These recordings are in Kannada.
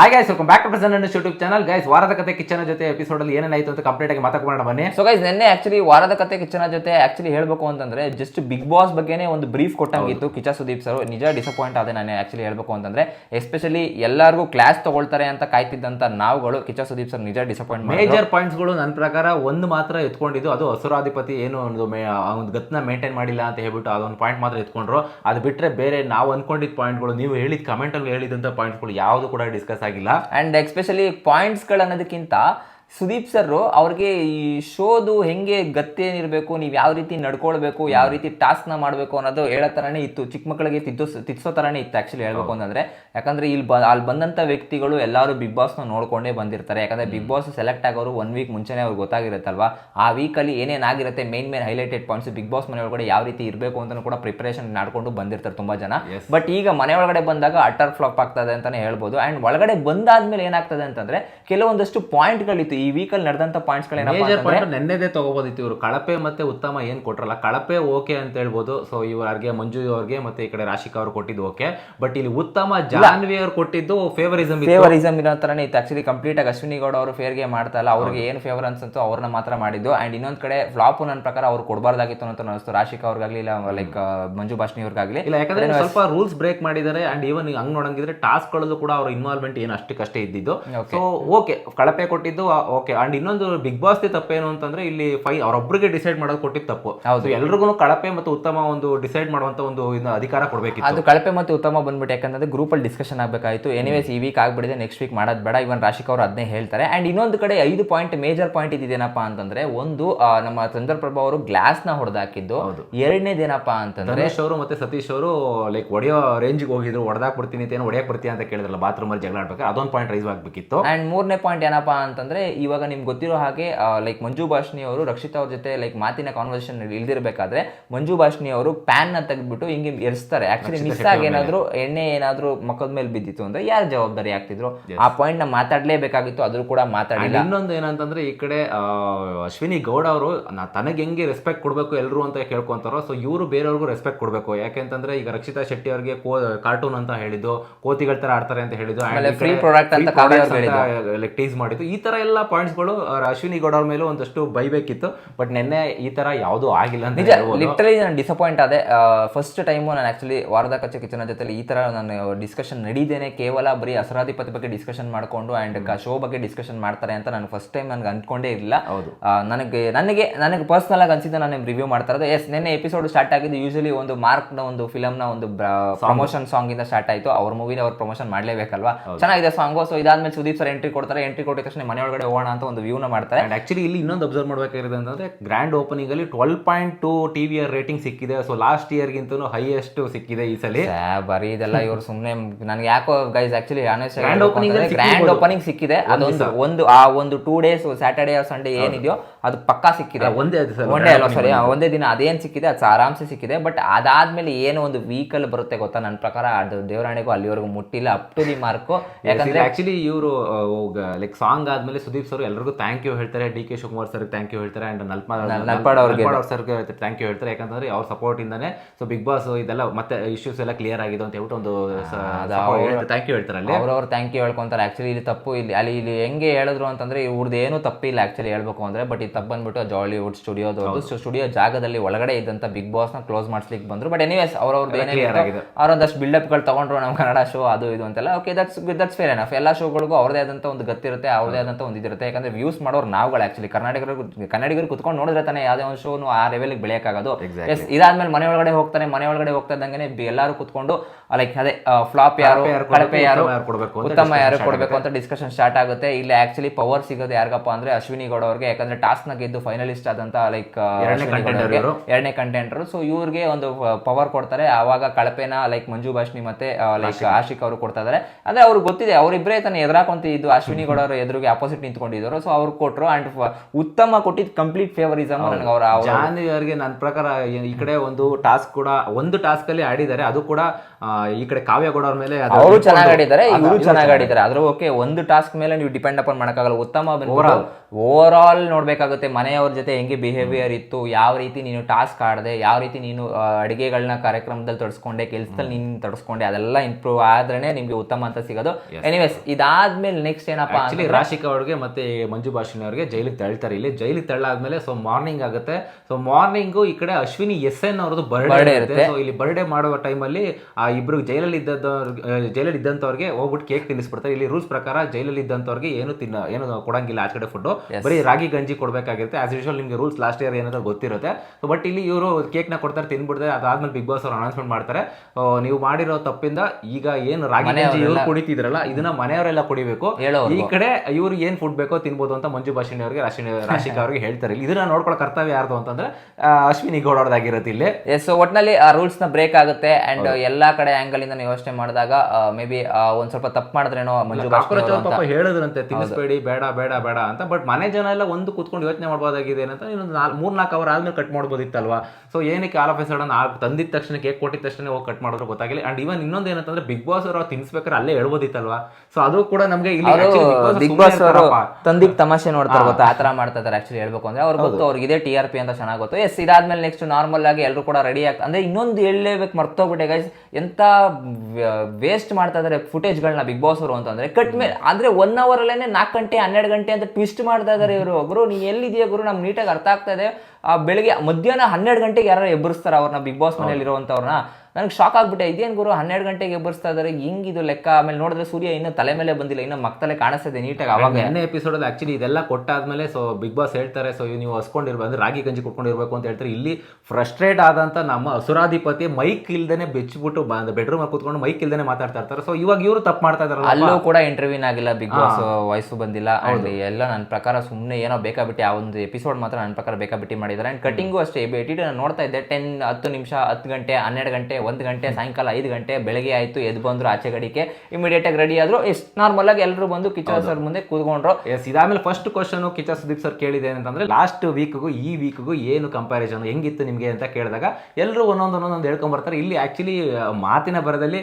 ಹಾಗೆ guys welcome back to present YouTube channel guys ವಾರದ ಕತೆ ಕಿಚನ ಜೊತೆ ಎಪಿಸೋಡ್ ಅಲ್ಲಿ ಏನೇನಾಯ್ತು ಅಂತ ಕಂಪ್ಲೀಟ್ ಆಗಿ ಮಾತಾಡೋಣ ಬನ್ನಿ. ಸೊ ಗೈಸ್ ನಿನ್ನೆ ಆಕ್ಚುಲಿ ವಾರದ ಕತೆ ಕಿಚನ ಜೊತೆ ಆಕ್ಚುಲಿ ಹೇಳಬೇಕು ಅಂತಂದ್ರೆ ಜಸ್ಟ್ ಬಿಗ್ ಬಾಸ್ ಬಗ್ಗೆನೇ ಒಂದು ಬ್ರೀಫ್ ಕೊಟ್ಟಂಗಿತ್ತು ಕಿಚ ಸುದೀಪ್ ಸರ್ ನಿಜ ಡಿಸಪಾಯಿಂಟ್ ಆದ ನಾನು ಆಕ್ಚುಲಿ ಹೇಳಬೇಕು ಅಂತಂದ್ರೆ ಎಸ್ಪೆಷಲಿ ಎಲ್ಲರಿಗೂ ಕ್ಲಾಸ್ ತಗೊಳ್ತಾರೆ ಅಂತ ಕಾಯ್ತಿದ್ದಂತ ನಾವುಗಳು ಕಿಚ ಸುದೀಪ್ ಸರ್ ನಿಜ ಡಿಸಪಾಯಿಂಟ್ ಮೇಜರ್ ಪಾಯಿಂಟ್ಸ್ಗಳು ನನ್ನ ಪ್ರಕಾರ ಒಂದು ಮಾತ್ರ ಎತ್ಕೊಂಡಿದ್ದು. ಅದು ಹಸುರಾಧಿಪತಿ ಏನು ಒಂದು ಒಂದು ಗತ್ನ ಮೇಂಟೈನ್ ಮಾಡಿಲ್ಲ ಅಂತ ಹೇಳ್ಬಿಟ್ಟು ಅದೊಂದು ಪಾಯಿಂಟ್ ಮಾತ್ರ ಎತ್ಕೊಂಡ್ರು. ಅದು ಬಿಟ್ಟರೆ ಬೇರೆ ನಾವು ಅನ್ಕೊಂಡಿದ್ದ ಪಾಯಿಂಟ್ಗಳು ನೀವು ಹೇಳಿದ ಕಮೆಂಟಲ್ಲಿ ಹೇಳಿದಂಥ ಪಾಯಿಂಟ್ಸ್ಗಳು ಯಾವುದು ಕೂಡ ಡಿಸ್ಕಸ್ ಆಗಿಲ್ಲ. ಅಂಡ್ ಎಸ್ಪೆಷಲಿ ಪಾಯಿಂಟ್ಸ್ಗಳು ಅನ್ನೋದಕ್ಕಿಂತ ಸುದೀಪ್ ಸರ್ ಅವ್ರಿಗೆ ಈ ಶೋದು ಹೆಂಗೆ ಗತ್ತೇನಿರಬೇಕು ನೀವು ಯಾವ ರೀತಿ ನಡ್ಕೊಳ್ಬೇಕು ಯಾವ ರೀತಿ ಟಾಸ್ಕ್ನ ಮಾಡಬೇಕು ಅನ್ನೋದು ಹೇಳೋ ಥರನೇ ಇತ್ತು. ಚಿಕ್ಕ ಮಕ್ಕಳಿಗೆ ತಿದ್ದೋ ತಿದ್ಸೋ ಥರನೇ ಇತ್ತು ಆ್ಯಕ್ಚುಲಿ ಹೇಳ್ಬೇಕು ಅಂತಂದರೆ. ಯಾಕಂದ್ರೆ ಇಲ್ಲಿ ಬ ಅಲ್ಲಿ ಬಂದಂಥ ವ್ಯಕ್ತಿಗಳು ಎಲ್ಲರೂ ಬಿಗ್ ಬಾಸ್ನ ನೋಡ್ಕೊಂಡೇ ಬಂದಿರ್ತಾರೆ. ಯಾಕಂದ್ರೆ ಬಿಗ್ ಬಾಸ್ ಸೆಲೆಕ್ಟ್ ಆಗೋರು ಒನ್ ವೀಕ್ ಮುಂಚೆನೇ ಅವ್ರಿಗೆ ಗೊತ್ತಾಗಿರುತ್ತಲ್ವಾ? ಆ ವೀಕಲ್ಲಿ ಏನೇನಾಗಿರುತ್ತೆ main main highlighted points big boss ಮನೆ ಒಳಗಡೆ ಯಾವ ರೀತಿ ಇರಬೇಕು ಅಂತ ಕೂಡ ಪ್ರಿಪರೇಷನ್ ಮಾಡ್ಕೊಂಡು ಬಂದಿರ್ತಾರೆ ತುಂಬಾ ಜನ. ಬಟ್ ಈಗ ಮನೆ ಒಳಗಡೆ ಬಂದಾಗ ಅಟರ್ ಫ್ಲಾಪ್ ಆಗ್ತದೆ ಅಂತಾನೆ ಹೇಳ್ಬೋದು. ಅಂಡ್ ಒಳಗಡೆ ಬಂದಾದ್ಮೇಲೆ ಏನಾಗ್ತದೆ ಅಂತಂದ್ರೆ ಕೆಲವೊಂದಷ್ಟು ಪಾಯಿಂಟ್ಗಳಿತ್ತು ಈ ವೀಕಲ್ಲಿ ನಡೆದಂತ ಪಾಯಿಂಟ್ಸ್ ನೆನ್ನೆದೇ ತಗೋಬೋದಿತ್ತು ಇವರು. ಕಳಪೆ ಮತ್ತೆ ಉತ್ತಮ ಏನು ಕೊಟ್ರಲ್ಲ? ಕಳಪೆ ಓಕೆ ಅಂತ ಹೇಳ್ಬೋದು. ಸೊ ಇವ್ರಿಗೆ ಮಂಜು ಅವ್ರಿಗೆ ಮತ್ತೆ ಈ ಕಡೆ ರಾಶಿಕಾ ಅವ್ರು ಕೊಟ್ಟಿದ್ದು ಓಕೆ ಬಟ್ ಇಲ್ಲಿ ಉತ್ತಮ ಜಾನ್ವಿ ಅವ್ರು ಕೊಟ್ಟಿದ್ದು ಫೇವರಿಸಮ್ ಫೇವರಿಸಮ್ ಇರೋ ತರನೇ ಇತ್ತು. ಆಕ್ಚುಲಿ ಕಂಪ್ಲೀಟ್ ಆಗಿ ಅಶ್ವಿನಿ ಗೌಡ ಅವರು ಫೇರ್ಗೆ ಮಾಡ್ತಾ ಇಲ್ಲ. ಅವ್ರಿಗೆ ಏನು ಫೇವರ್ ಅನ್ಸುತ್ತೋ ಅವ್ರನ್ನ ಮಾತ್ರ ಮಾಡಿದ್ದು. ಅಂಡ್ ಇನ್ನೊಂದ್ ಕಡೆ ಫ್ಲಾಪ್ ನನ್ನ ಪ್ರಕಾರ ಅವ್ರು ಕೊಡಬಾರ್ದಾಗಿತ್ತು ಅಂತ ಅನಿಸ್ತು ರಾಶಿಕಾ ಅವ್ರಿಗಾಗ್ಲಿ ಇಲ್ಲ ಲೈಕ್ ಮಂಜು ಭಾಷಣಿ ಅವ್ರಿಗಾಗ್ಲಿ. ಇಲ್ಲ ಯಾಕಂದ್ರೆ ಸ್ವಲ್ಪ ರೂಲ್ಸ್ ಬ್ರೇಕ್ ಮಾಡಿದ್ದಾರೆ. ಅಂಡ್ ಈವನ್ ಹಂಗ್ ನೋಡಂಗಿದ್ರೆ ಟಾಸ್ಕ್ಗಳಲ್ಲೂ ಕೂಡ ಅವ್ರ ಇನ್ವಾಲ್ವ್ಮೆಂಟ್ ಏನು ಅಷ್ಟಕ್ಕಷ್ಟೇ ಇದ್ದಿದ್ದು. ಸೊ ಓಕೆ ಕಳಪೆ ಕೊಟ್ಟಿದ್ದು ಓಕೆ ಅಂಡ್ ಇನ್ನೊಂದು ಬಿಗ್ ಬಾಸ್ ತಪ್ಪೇನು ಅಂತಂದ್ರೆ ಇಲ್ಲಿ ಫೈ ಅವರೊಬ್ಬರಿಗೆ ಡಿಸೈಡ್ ಮಾಡೋದು ಕೊಟ್ಟಿದ್ದು ತಪ್ಪು. ಹೌದು. ಎಲ್ರಿಗೂ ಕಳಪೆ ಮತ್ತು ಉತ್ತಮ ಒಂದು ಡಿಸೈಡ್ ಮಾಡುವಂತ ಒಂದು ಅಧಿಕಾರ ಕೊಡಬೇಕು ಅದು ಕಳಪೆ ಮತ್ತು ಉತ್ತಮ ಬಂದ್ಬಿಟ್ಟು ಯಾಕಂದ್ರೆ ಗ್ರೂಪಲ್ಲಿ ಡಿಸ್ಕಷನ್ ಆಗಬೇಕಾಯಿತು. ಎನಿವೇಸ್ ಈ ವೀಕ್ ಆಗ್ಬಿಡಿದೆ ನೆಕ್ಸ್ಟ್ ವೀಕ್ ಮಾಡೋದು ಬೇಡ. ಇವನ್ ರಾಶಿಕ್ ಅವರು ಅದನ್ನೇ ಹೇಳ್ತಾರೆ. ಅಂಡ್ ಇನ್ನೊಂದು ಕಡೆ ಐದು ಪಾಯಿಂಟ್ ಮೇಜರ್ ಪಾಯಿಂಟ್ ಇದೇನಪ್ಪ ಅಂತಂದ್ರೆ ಒಂದು ನಮ್ಮ ಚಂದ್ರಪ್ರಭಾ ಅವರು ಗ್ಲಾಸ್ನ ಹೊಡೆದಾಕಿದ್ದು. ಎರಡನೇದೇನಪ್ಪ ಅಂತಂದ್ರೆ ಅವರು ಮತ್ತೆ ಸತೀಶ್ ಅವರು ಲೈಕ್ ಹೊಡೆಯೋ ರೇಂಜ್ಗೆ ಹೋಗಿದ್ರು. ಹೊಡೆದಾಕ್ ಬಿಡ್ತೀನಿ ಹೊಡೆಯಕ್ ಬರ್ತೀನಿ ಅಂತ ಕೇಳಿದ್ರಲ್ಲ ಬಾತ್ರೂಮ್ ಅಲ್ಲಿ ಜಗಳ ಆಡ್ಬೇಕು ಅದೊಂದು ಪಾಯಿಂಟ್ ರೈಸ್ ಆಗ್ಬೇಕಿತ್ತು. ಅಂಡ್ ಮೂರನೇ ಪಾಯಿಂಟ್ ಏನಪ್ಪಾ ಅಂತಂದ್ರೆ ಇವಾಗ ನಿಮ್ಗೆ ಗೊತ್ತಿರೋ ಹಾಗೆ ಲೈಕ್ ಮಂಜು ಭಾಷಣಿ ಅವರು ರಕ್ಷಿತಾ ಅವ್ರ ಜೊತೆ ಲೈಕ್ ಮಾತಿನ ಕಾನ್ವರ್ಸೇಷನ್ ಇಲ್ದಿರ್ಬೇಕಾದ್ರೆ ಮಂಜು ಭಾಷಣಿ ಅವರು ಪ್ಯಾನ್ನ ತೆಗೆದ್ಬಿಟ್ಟು ಹಿಂಗೆ ಎರಿಸ್ತಾರೆ. ಆಕ್ಚುಲಿ ಮಿಸ್ ಆಗಿ ಏನಾದ್ರು ಎಣ್ಣೆ ಏನಾದ್ರು ಮಕ್ಕದ ಮೇಲೆ ಬಿದ್ದಿತ್ತು ಅಂದ್ರೆ ಯಾರು ಜವಾಬ್ದಾರಿ ಆಗ್ತಿದ್ರು? ಆ ಪಾಯಿಂಟ್ನ ಮಾತಾಡ್ಲೇಬೇಕಾಗಿತ್ತು ಅದ್ರೂ ಕೂಡ ಮಾತಾಡಿಲ್ಲ. ಇನ್ನೊಂದು ಏನಂತಂದ್ರೆ ಈ ಕಡೆ ಅಶ್ವಿನಿ ಗೌಡ ಅವರು ತನಗೆ ಹೆಂಗೆ ರೆಸ್ಪೆಕ್ಟ್ ಕೊಡಬೇಕು ಎಲ್ಲರೂ ಅಂತ ಕೇಳ್ಕೊಂತಾರೋ ಸೊ ಇವರು ಬೇರೆಯವ್ರಿಗೂ ರೆಸ್ಪೆಕ್ಟ್ ಕೊಡಬೇಕು. ಯಾಕೆಂತಂದ್ರೆ ಈಗ ರಕ್ಷಿತಾ ಶೆಟ್ಟಿ ಅವರಿಗೆ ಕಾರ್ಟೂನ್ ಅಂತ ಹೇಳಿದ್ದು ಕೋತಿಗಳ ತರ ಆಡ್ತಾರೆ ಅಂತ ಹೇಳಿದ್ದು ಫ್ರೀ product ಅಂತ ಟೀಸ್ ಮಾಡಿದ್ದು. ಈ ತರ ಎಲ್ಲ ಪಾಯಿಂಟ್ಸ್ಗಳು ಅಶ್ವಿನಿ ಗೌಡ ಅವ್ರ ಮೇಲೂ ಒಂದಷ್ಟು ಬೈಬೇಕಿತ್ತು. ಬಟ್ ನಿನ್ನೆ ಈ ತರ ಯಾವುದು ಆಗಿಲ್ಲ ಅಂತ ನಿಜ ಹೇಳ್ಬೋದು. ಲಿಟ್ರಲಿ ನಾನು ಡಿಸಪಾಯಿಂಟ್ ಆದೆ. ಫಸ್ಟ್ ಟೈಮು ನಾನು ಆಕ್ಚುಲಿ ವಾರದ ಕಚ್ಚೆ ಕಿಚನ ಜೊತೆಲಿ ಈ ತರ ನಾನು ಡಿಸ್ಕಷನ್ ನಡೀದೇನೆ. ಕೇವಲ ಬರೀ ಅಸರಾಧಿಪತಿ ಬಗ್ಗೆ ಡಿಸ್ಕಷನ್ ಮಾಡ್ಕೊಂಡು ಅಂಡ್ ಶೋ ಬಗ್ಗೆ ಡಿಸ್ಕಷನ್ ಮಾಡ್ತಾರೆ ಅಂತ ನಾನು ಫಸ್ಟ್ ಟೈಮ್ ನನಗೆ ಅಂದ್ಕೊಂಡೇ ಇರಲಿಲ್ಲ. ಹೌದು. ನನಗೆ ನನಗೆ ನನಗೆ ಪರ್ಸನಲ್ ಆಗಿ ಅನಿಸಿದ್ದು ನಾನು ರಿವ್ಯೂ ಮಾಡ್ತಾ ಇರೋದು. ಎಸ್ ನಿನ್ನೆ ಎಪಿಸೋಡ್ ಸ್ಟಾರ್ಟ್ ಆಗಿದ್ದು ಯೂಶಲಿ ಒಂದು ಮಾರ್ಕ್ನ ಒಂದು ಫಿಲಮ್ನ ಒಂದು ಪ್ರಮೋಷನ್ ಸಾಂಗ್ ಇಂದ ಸ್ಟಾರ್ಟ್ ಆಯ್ತು. ಅವ್ರ ಮೂವಿನ ಅವ್ರು ಪ್ರಮೋಷನ್ ಮಾಡಲೇಬೇಕಲ್ವಾ? ಚೆನ್ನಾಗಿದೆ ಸಾಂಗು ಸೊ ಇದಾದ್ಮೇಲೆ ಸುದೀಪ್ ಸರ್ ಎಂಟ್ರಿ ಕೊಡ್ತಾರೆ. ಎಂಟ್ರಿ ಕೊಟ್ಟಿದ ತಕ್ಷಣ ಮನೆ ಒಳಗಡೆ ಹೋಗೋಣ ಅಂತ ಒಂದು ವ್ಯೂನ ಮಾಡ್ತಾರೆ. ಅಂಡ್ ಆಕ್ಚುಲಿ ಇಲ್ಲಿ ಇನ್ನೊಂದು ಅಬ್ಸರ್ವ್ ಮಾಡಬೇಕಾಗಿರೋದು ಅಂತಂದ್ರೆ ಗ್ರ್ಯಾಂಡ್ ಓಪನಿಂಗ್ ಅಲ್ಲಿ twelve point two T V R rating ಸಿಕ್ಕಿದೆ. ಸೊ ಲಾಸ್ಟ್ ಇಯರ್ ಗಿಂತನೂ ಹೈಯೆಸ್ಟ್ ಸಿಕ್ಕಿದೆ ಈ ಸಲ. ಬರೀ ಇದೆಲ್ಲ ಇವರು ಸುಮ್ಮನೆ ನನಗೆ ಯಾಕೋ ಗೈಸ್ ಆಕ್ಚುಲಿ Grand opening ಅಲ್ಲಿ ಗ್ರ್ಯಾಂಡ್ ಓಪನಿಂಗ್ ಸಿಕ್ಕಿದೆ. ಅದೊಂದು ಒಂದು ಆ ಒಂದು ಟೂ ಡೇಸ್ ಸ್ಯಾಟರ್ಡೇ ಸಂಡೇ ಏನಿದೆಯೋ ಅದು ಪಕ್ಕಾ ಸಿಕ್ಕಿದೆ. ಒಂದೇ ಒಂದೇ ಅಲ್ವಾ ಸರಿ ಒಂದೇ ದಿನ ಅದೇನ್ ಸಿಕ್ಕಿದೆ ಅದು ಆರಾಮ್ಸೆ ಸಿಕ್ಕಿದೆ. ಬಟ್ ಅದಾದ್ಮೇಲೆ ಏನೋ ಒಂದು ವೀಕಲ್ ಬರುತ್ತೆ ಗೊತ್ತಾ ನನ್ನ ಪ್ರಕಾರ? ಅದು ದೇವರಾಣಿಗೂ ಅಲ್ಲಿವರೆಗೂ ಮುಟ್ಟಿಲ್ಲ ಅಪ್ ಟು ದಿ ಮಾರ್ಕು ಯಾಕಂದ್ರೆ ಆಕ್ಚುಲಿ ಇವರು ಲೈಕ್ ಸಾಂಗ್ ಆದ್ಮೇಲೆ ಸುದೀಪ್ ಸರ್ ಎಲ್ಲರಿಗೂ ಥ್ಯಾಂಕ್ ಯು ಹೇಳ್ತಾರೆ. D K Shivakumar sir thank you ಹೇಳ್ತಾರೆ. ಅಂಡ್ ನಲ್ಪಾ ನಲ್ಪಾಡ್ ಅವ್ರಿಗೆ. ಸರ್ ಥ್ಯಾಂಕ್ ಯು ಹೇಳ್ತಾರೆ. ಯಾಕಂದ್ರೆ ಅವ್ರ ಸಪೋರ್ಟ್ ಇಂದಾನೆ ಸೊ ಬಿಗ್ ಬಾಸ್ ಇದೆಲ್ಲ ಮತ್ತೆ ಇಶ್ಯೂಸ್ ಎಲ್ಲ ಕ್ಲಿಯರ್ ಆಗಿದೆ ಅಂತ ಹೇಳ್ಬಿಟ್ಟು ಒಂದು ಥ್ಯಾಂಕ್ ಯು ಹೇಳ್ತಾರೆ. ಅಲ್ಲಿ. ಅವ್ರವ್ರು ಥ್ಯಾಂಕ್ ಯು ಹೇಳ್ಕೊಂತಾರೆ. ಆಕ್ಚುಲಿ ಇಲ್ಲಿ ತಪ್ಪು ಇಲ್ಲಿ ಅಲ್ಲಿ ಇಲ್ಲಿ ಹೆಂಗೆ ಹೇಳಿದ್ರು ಅಂತಂದ್ರೆ ಇವ್ರದ್ದು ಏನು ತಪ್ಪಿಲ್ಲ ಆ್ಯಕ್ಚುಲಿ ಹೇಳ್ಬೇಕು ಅಂದ್ರೆ ಬಟ್ ಈ ತಪ್ಪು ಬಂದ್ಬಿಟ್ಟು ಜಾಲಿವುಡ್ ಸ್ಟುಡಿಯೋದವ್ರದ್ದು ಸ್ಟುಡಿಯೋ ಜಾಗದಲ್ಲಿ ಒಳಗಡೆ ಇದ್ದಂತ ಬಿಗ್ ಬಾಸ್ನ ಕ್ಲೋಸ್ ಮಾಡಿಸ್ಲಿಕ್ಕೆ ಬಂದ್ರು. ಬಟ್ ಎನಿವೇಸ್ ಅವ್ರವ್ರದ್ದು ಏನೇ ಅವ್ರೊಂದಷ್ಟು ಬಿಲ್ಡಪ್ಗಳು ತಗೊಂಡ್ರು ನಮ್ಮ ಕನ್ನಡ ಶೋ ಅದು ಇದು ಅಂತೆಲ್ಲ. Okay that's that's fair enough ಎಲ್ಲ ಶೋಗಳಿಗೂ ಅವ್ರದೇ ಆದಂಥ ಒಂದು ಗತ್ತಿರುತ್ತೆ ಅವ್ರದೇ ಆದಂಥ ಒಂದು ಇದಿರುತ್ತೆ ಯಾಕಂದ್ರೆ ವ್ಯೂಸ್ ಮಾಡೋರು ನಾವುಗಳು ಆಕ್ಚುಲಿ ಕರ್ನಾಟಕರು ಕನ್ನಡಿಗರು ಕುತ್ಕೊಂಡು ನೋಡಿದ್ರೆ ತಾನೇ ಯಾವುದೇ ಒಂದು ಶೋನು ಆ ಲೆವೆಲ್ಗೆ ಬೆಳೆಯೋಕ್ಕಾಗೋದು. ಎಸ್ ಇದಾದ್ಮೇಲೆ ಮನೆ ಒಳಗಡೆ ಹೋಗ್ತಾನೆ ಮನೆ ಒಳಗಡೆ ಹೋಗ್ತಾ ಇದ್ದಂಗೆ ಎಲ್ಲರೂ ಕುತ್ಕೊಂಡು ಲೈಕ್ ಅದೇ ಫ್ಲಾಪ್ ಯಾರು ಕಳಪೆ ಯಾರು ಉತ್ತಮ ಯಾರು ಅಂತ ಉತ್ತಮ ಯಾರು ಕೊಡಬೇಕು ಅಂತ ಡಿಸ್ಕಷನ್ ಸ್ಟಾರ್ಟ್ ಆಗುತ್ತೆ. ಇಲ್ಲಿ ಆಕ್ಚುಲಿ ಪವರ್ ಸಿಗೋದು ಯಾರಿಗಪ್ಪ ಅಂದ್ರೆ ಅಶ್ವಿನಿ ಗೌಡ ಅವ್ರಿಗೆ. ಯಾಕಂದ್ರೆ ಟಾಸ್ಕ್ನ ಗೆದ್ದು ಫೈನಲಿಸ್ಟ್ ಆದಂತ ಲೈಕ್ ಎರಡನೇ ಕಂಟೆಂಟರ್ ಸೊ ಇವ್ರಿಗೆ ಒಂದು ಪವರ್ ಕೊಡ್ತಾರೆ. ಆವಾಗ ಕಳಪೆನ ಲೈಕ್ ಮಂಜು ಭಾಷಣಿ ಮತ್ತೆ ಲೈಕ್ ಆಶಿಕ್. ಅವರು ಕೊಡ್ತಾ ಇದಾರೆ. ಅಂದ್ರೆ ಅವ್ರಿಗೆ ಗೊತ್ತಿದೆ ಅವರಿಬ್ಬರೇ ತಾನೆ ಎದುರಾಕೊಂತ ಇದ್ದು ಅಶ್ವಿನಿ ಗೌಡ ಅವರು ಎದುರಿಗೆ ಅಪೋಸಿಟ್ ನಿಂತ್ಕೊಂಡು ನಿಂತ್ಕೊಂಡಿದ್ರು ಸೊ ಅವ್ರು ಕೊಟ್ಟರು ಆ್ಯಂಡ್ ಉತ್ತಮ ಕೊಟ್ಟಿದ್ ಕಂಪ್ಲೀಟ್ ಫೇವರಿಸಮ್ ನನಗೆ ಅವರ ಜಾನ್ವಿ ಅವರಿಗೆ ನನ್ನ ಪ್ರಕಾರ ಈ- ಕಡೆ ಒಂದು ಟಾಸ್ಕ್ ಕೂಡ ಒಂದು ಟಾಸ್ಕ್ ಅಲ್ಲಿ ಆಡಿದ್ದಾರೆ. ಅದು ಕೂಡ ಈ ಕಡೆ ಕಾವ್ಯ ಗೌಡ ಅವ್ರ ಮೇಲೆ ಅವರು ಚೆನ್ನಾಗಿ ಆಡಿದ್ದಾರೆ. ಇವರು ಚೆನ್ನಾಗಿ ಆಡಿದ್ದಾರೆ. ಆದರೂ ಓಕೆ ಒಂದು ಟಾಸ್ಕ್ ಮೇಲೆ ನೀವು ಡಿಪೆಂಡ್ ಅಪನ್ ಮಾಡೋಕ್ಕಾಗಲ್ಲ. ಉತ್ತಮ ಓವರ್ ಆಲ್ ನೋಡ್ಬೇಕಾಗುತ್ತೆ. ಮನೆಯವ್ರ ಜೊತೆ ಹೆಂಗೆ ಬಿಹೇವಿಯರ್ ಇತ್ತು ಯಾವ ರೀತಿ ನೀನು ಟಾಸ್ಕ್ ಆಡದೆ ಯಾವ ರೀತಿ ನೀನು ಅಡುಗೆಗಳನ್ನ ಕಾರ್ಯಕ್ರಮದಲ್ಲಿ ತೊಡಸ್ಕೊಂಡೆ ಕೆಲಸದಲ್ಲಿ ನೀನು ತೊಡಸ್ಕೊಂಡೆ ಅದೆಲ್ಲ ಇಂಪ್ರೂವ್ ಆದ್ರೆ ನಿಮಗೆ ಉತ್ತಮ ಅಂತ ಸಿಗೋದು. ಎನಿವೇಸ್ ಇದಾದ್ಮೇಲೆ ನೆಕ್ಸ್ಟ್ ಏನಪ್ಪಾ ರಾಶಿಕಾ ಅವ್ರಿಗೆ ಮತ್ತೆ ಮಂಜು ಭಾಷಿಣಿ ಅವ್ರಿಗೆ ಜೈಲಿಗೆ ತಳ್ತಾರೆ ಇಲ್ಲಿ ಜೈಲಿಗೆ ತಳ್ಳಾದ್ಮೇಲೆ ಸೊ ಮಾರ್ನಿಂಗ್ ಆಗುತ್ತೆ. ಸೊ ಮಾರ್ನಿಂಗು ಈ ಕಡೆ ಅಶ್ವಿನಿ ಎಸ್ ಎನ್ ಅವ್ರದ್ದು ಬರ್ಡೇ ಇರುತ್ತೆ. ಸೊ ಇಲ್ಲಿ ಬರ್ಡೇ ಮಾಡುವ ಟೈಮಲ್ಲಿ ಆ ಇಬ್ರು ಜೈಲಲ್ಲಿ ಇದ್ದವ್ರಿಗೆ ಜೈಲಲ್ಲಿ ಇದ್ದಂಥವ್ರಿಗೆ ಹೋಗ್ಬಿಟ್ಟು ಕೇಕ್ ತಿನ್ನಿಸ್ಬಿಡ್ತಾರೆ. ಇಲ್ಲಿ ರೂಲ್ಸ್ ಪ್ರಕಾರ ಜೈಲಲ್ಲಿ ಇದ್ದಂಥವ್ರಿಗೆ ಏನು ತಿನ್ನ ಏನು ಕೊಡಂಗಿಲ್ಲ ಆಚೆ ಕಡೆ ಫುಡ್ಡು ಬರೀ ರಾಗಿ ಗಂಜಿ ಕೊಡಬೇಕಾಗಿರುತ್ತೆ. ಆಸ್ ಯೂಶಲ್ ನಿಮಗೆ ರೂಲ್ಸ್ ಲಾಸ್ಟ್ ಇಯರ್ ಏನಾದ್ರು ಗೊತ್ತಿರುತ್ತೆ. ಸೊ ಬಟ್ ಇಲ್ಲಿ ಇವರು ಕೇಕ್ನ ಕೊಡ್ತಾರೆ ತಿನ್ಬಿಡ್ತಾರೆ ಅದಾದ್ಮೇಲೆ ಬಿಗ್ ಬಾಸ್ ಅವ್ರು ಅನೌನ್ಸ್ಮೆಂಟ್ ಮಾಡ್ತಾರೆ. ನೀವು ಮಾಡಿರೋ ತಪ್ಪಿಂದ ಈಗ ಏನು ರಾಗಿ ಗಂಜಿ ಇವ್ರು ಕುಡಿತಿದ್ರಲ್ಲ ಇದನ್ನ ಮನೆಯವರೆಲ್ಲ ಕುಡಿಬೇಕು. ಈ ಕಡೆ ಇವ್ರು ಏನು ಫುಡ್ ಬೇಕೋ ತಿನ್ಬೋದು ಅಂತ ಮಂಜು ಭಾಷಿಣಿ ಅವರಿಗೆ ರಾಶಿ ರಾಶಿಕಾ ಅವರಿಗೆ ಹೇಳ್ತಾರೆ. ಇಲ್ಲಿ ಇದನ್ನ ನೋಡ್ಕೊಳ್ಳೋ ಕರ್ತವ್ಯ ಯಾರ್ದು ಅಂತಂದ್ರೆ ಅಶ್ವಿನಿ ಗೌಡ ಅವ್ರದ್ದಾಗಿರುತ್ತೆ ಇಲ್ಲಿ ಸೊ ಒಟ್ನಲ್ಲಿ ಆ ರೂಲ್ಸ್ನ ಬ್ರೇಕ್ ಆಗುತ್ತೆ ಅಂಡ್ ಎಲ್ಲಾ ಕಡೆ ಆಂಗಲ್ ಇಂದ ಯೋಚನೆ ಮಾಡಿದಾಗ ಮೇ ಬಿ ಒಂದ್ ಸ್ವಲ್ಪ ತಪ್ಪು ಮಾಡಿದ್ರೇನೋ ಮಂಜು ಪಾಪ ಹೇಳಿದ್ರಂತೆ ತಿನ್ನಿಸ್ಬೇಡಿ ಬೇಡ ಬೇಡ ಬೇಡ ಅಂತ. ಬಟ್ ಮನೆ ಜನ ಎಲ್ಲ ಒಂದು ಕೂತ್ಕೊಂಡು ಯೋಚನೆ ಮಾಡಬಹುದಾಗಿದೆ ಅಂತ ಇನ್ನೊಂದು ಮೂರ್ ನಾಲ್ಕು ಅವರ್ ಆದ್ಮೇಲೆ ಕಟ್ ಮಾಡ್ಬೋದಿತ್ತಲ್ವಾ? ಸೊ ಏನಕ್ಕೆ ಆಲ್ ಆಫ್ ಸಡನ್ ತಂದಿದ ತಕ್ಷಣ ಕೇಕ್ ಕೊಟ್ಟಿದ ತಕ್ಷಣ ಹೋಗಿ ಕಟ್ ಮಾಡಿದ್ರು ಗೊತ್ತಾಗಿಲ್ಲ. ಅಂಡ್ ಇವನ್ ಇನ್ನೊಂದು ಏನಂತಂದ್ರೆ ಬಿಗ್ ಬಾಸ್ ಅವರು ತಿನ್ಸ್ಬೇಕಾದ್ರೆ ಅಲ್ಲೇ ಹೇಳ್ಬೋದಿತ್ತಲ್ವಾ? ಸೊ ಅದು ಕೂಡ ನಮಗೆ ಇಲ್ಲಿ ಬಿಗ್ ಬಾಸ್ ಅವರು. ತಂದಿಗ್ ತಮಾಷೆ ನೋಡ್ತಾರೆ ಗೊತ್ತಾ? ಆತರ ಮಾಡ್ತಾ ಇದಾರೆ ಆಕ್ಚುಲಿ ಹೇಳ್ಬೇಕು ಅಂದ್ರೆ. ಅವ್ರಿಗೆ ಗೊತ್ತು ಅವ್ರಿಗೆ ಇದೇ ಟಿ ಆರ್ ಪಿ ಅಂತ ಚೆನ್ನಾಗಿ ಗೊತ್ತು. ಎಸ್ ಇದಾದ್ಮೇಲೆ ನೆಕ್ಸ್ಟ್ ನಾರ್ಮಲ್ ಆಗಿ ಎಲ್ಲರೂ ಕೂಡ ರೆಡಿ ಆಗ್ತಾ ಅಂದ್ರೆ ಇನ್ನೊಂದು ಹೇಳಲೇಬೇಕು ಮರ್ತೋಗ್ಬಿಟ್ಟೆ ಗೈಸ್ ಎಂತ ವೇಸ್ಟ್ ಮಾಡ್ತಾ ಇದಾರೆ ಫುಟೇಜ್ಗಳನ್ನ ಬಿಗ್ ಬಾಸ್ ಅವರು ಅಂತಂದ್ರೆ. ಕಟ್ ಮೇಲೆ ಅಂದ್ರೆ ಒನ್ ಅವರ್ ಅಲ್ಲೇ ನಾಲ್ಕು ಗಂಟೆ ಹನ್ನೆರಡು ಗಂಟೆ ಅಂತ ಟ್ವಿಸ್ಟ್ ಮಾಡ್ತಾ ಇದಾರೆ ಇವರು. ಗುರು ನೀ ಎಲ್ಲಿದೆಯಾ ಗುರು? ನಮ್ಗೆ ನೀಟಾಗಿ ಅರ್ಥ ಆಗ್ತಾ ಇದೆ. ಆ ಬೆಳಿಗ್ಗೆ ಮಧ್ಯಾಹ್ನ ಹನ್ನೆರಡು ಗಂಟೆಗೆ ಯಾರು ಎಬ್ಬರಿಸ್ತಾರೆ ಅವ್ರನ್ನ ಬಿಗ್ ಬಾಸ್ ಮನೇಲಿ ಇರುವಂತವ್ರನ್ನ ನನಗೆ ಶಾಕ್ ಆಗ್ಬಿಟ್ಟೆ. ಇದೇನು ಗುರು? ಹನ್ನೆರಡು ಗಂಟೆಗೆ ಎಬ್ಬರಿಸ್ತಾ ಇದಾರೆ. ಇದು ಲೆಕ್ಕ? ಆಮೇಲೆ ನೋಡಿದ್ರೆ ಸೂರ್ಯ ಇನ್ನೂ ತಲೆ ಮೇಲೆ ಬಂದಿಲ್ಲ. ಇನ್ನೂ ಮಕ್ಕಳೇ ಕಾಣಿಸ್ತದೆ ನೀಟಾಗಿ ಅವಾಗ ಎಣ್ಣೆ ಎಪಿಸೋಡ್ ಅಲ್ಲಿ ಆಕ್ಚುಲಿ ಇದೆಲ್ಲ ಕೊಟ್ಟಾದ್ಮೇಲೆ ಸೊ ಬಿಗ್ ಬಾಸ್ ಹೇಳ್ತಾರೆ ಸೊ ನೀವು ಹಸ್ಕೊಂಡಿರ್ಬೇಕು ಅಂದ್ರೆ ರಾಗಿ ಗಂಜಿ ಕುಟ್ಕೊಂಡಿರ್ಬೇಕು ಅಂತ ಹೇಳ್ತಾರೆ. ಇಲ್ಲಿ ಫ್ರಸ್ಟ್ರೇಟ್ ಆದಂತ ನಮ್ಮ ಅಸುರಾಧಿಪತಿ ಮೈಕ್ ಇಲ್ದೇನೆ ಬೆಚ್ಚಿಬಿಟ್ಟು ಬೆಡ್ರೂಮ್ ಅಲ್ಲಿ ಕುತ್ಕೊಂಡು ಮೈಕ್ ಇಲ್ದೇ ಮಾತಾಡ್ತಾ ಇರ್ತಾರೆ. ಸೊ ಇವಾಗ ಇವರು ತಪ್ಪು ಮಾಡ್ತಾ ಇದಾರಲ್ಲ ಅಲ್ಲೂ ಕೂಡ ಇಂಟರ್ವ್ಯೂನ್ ಆಗಿಲ್ಲ ಬಿಗ್ ಬಾಸ್ ವಯಸ್ಸು ಬಂದಿಲ್ಲ. ಎಲ್ಲ ನನ್ನ ಪ್ರಕಾರ ಸುಮ್ಮನೆ ಏನೋ ಬೇಕಾಬಿಟ್ಟಿ ಆ ಒಂದು ಎಪಿಸೋಡ್ ಮಾತ್ರ ನನ್ನ ಪ್ರಕಾರ ಬೇಕಾಬಿಟ್ಟಿ ಮಾಡಿದ್ದಾರೆ. ಆ್ಯಂಡ್ ಕಟಿಂಗು ಅಷ್ಟೇ ಬೇಟಿ ನಾನು ನೋಡ್ತಾ ಇದ್ದೆ ಟೆನ್ ಹತ್ತು ನಿಮಿಷ ಹತ್ತು ಗಂಟೆ ಹನ್ನೆರಡು ಗಂಟೆ ಒಂದು ಗಂಟೆ ಸಾಯಂಕಾಲ ಐದು ಗಂಟೆ ಬೆಳಗ್ಗೆ ಆಯಿತು ಎದ್ದು ಬಂದರು ಆಚೆ ಗಡಿಗೆ ಇಮಿಡಿಯೇಟಾಗಿ ರೆಡಿ ಆದರು ಎಷ್ಟು ನಾರ್ಮಲ್ ಆಗಿ ಎಲ್ಲರೂ ಬಂದು ಕಿಚನ್ ಸರ್ ಮುಂದೆ ಕೂತ್ಕೊಂಡ್ರು. ಎಸ್ ಇದಾದ್ಮೇಲೆ first question Kichcha Sudeep sir ಕೇಳಿದೆ ಅಂತಂದರೆ ಲಾಸ್ಟ್ ವೀಕ್ಗೂ ಈ ವೀಕ್ಗೂ ಏನು ಕಂಪ್ಯಾರಿಸನ್ ಹೆಂಗಿತ್ತು ನಿಮಗೆ ಅಂತ ಕೇಳಿದಾಗ ಎಲ್ಲರೂ ಒಂದೊಂದು ಒಂದೊಂದು ಹೇಳ್ಕೊಂಬರ್ತಾರೆ ಇಲ್ಲಿ ಆ್ಯಕ್ಚುಲಿ ಮಾತಿನ ಬರದಲ್ಲಿ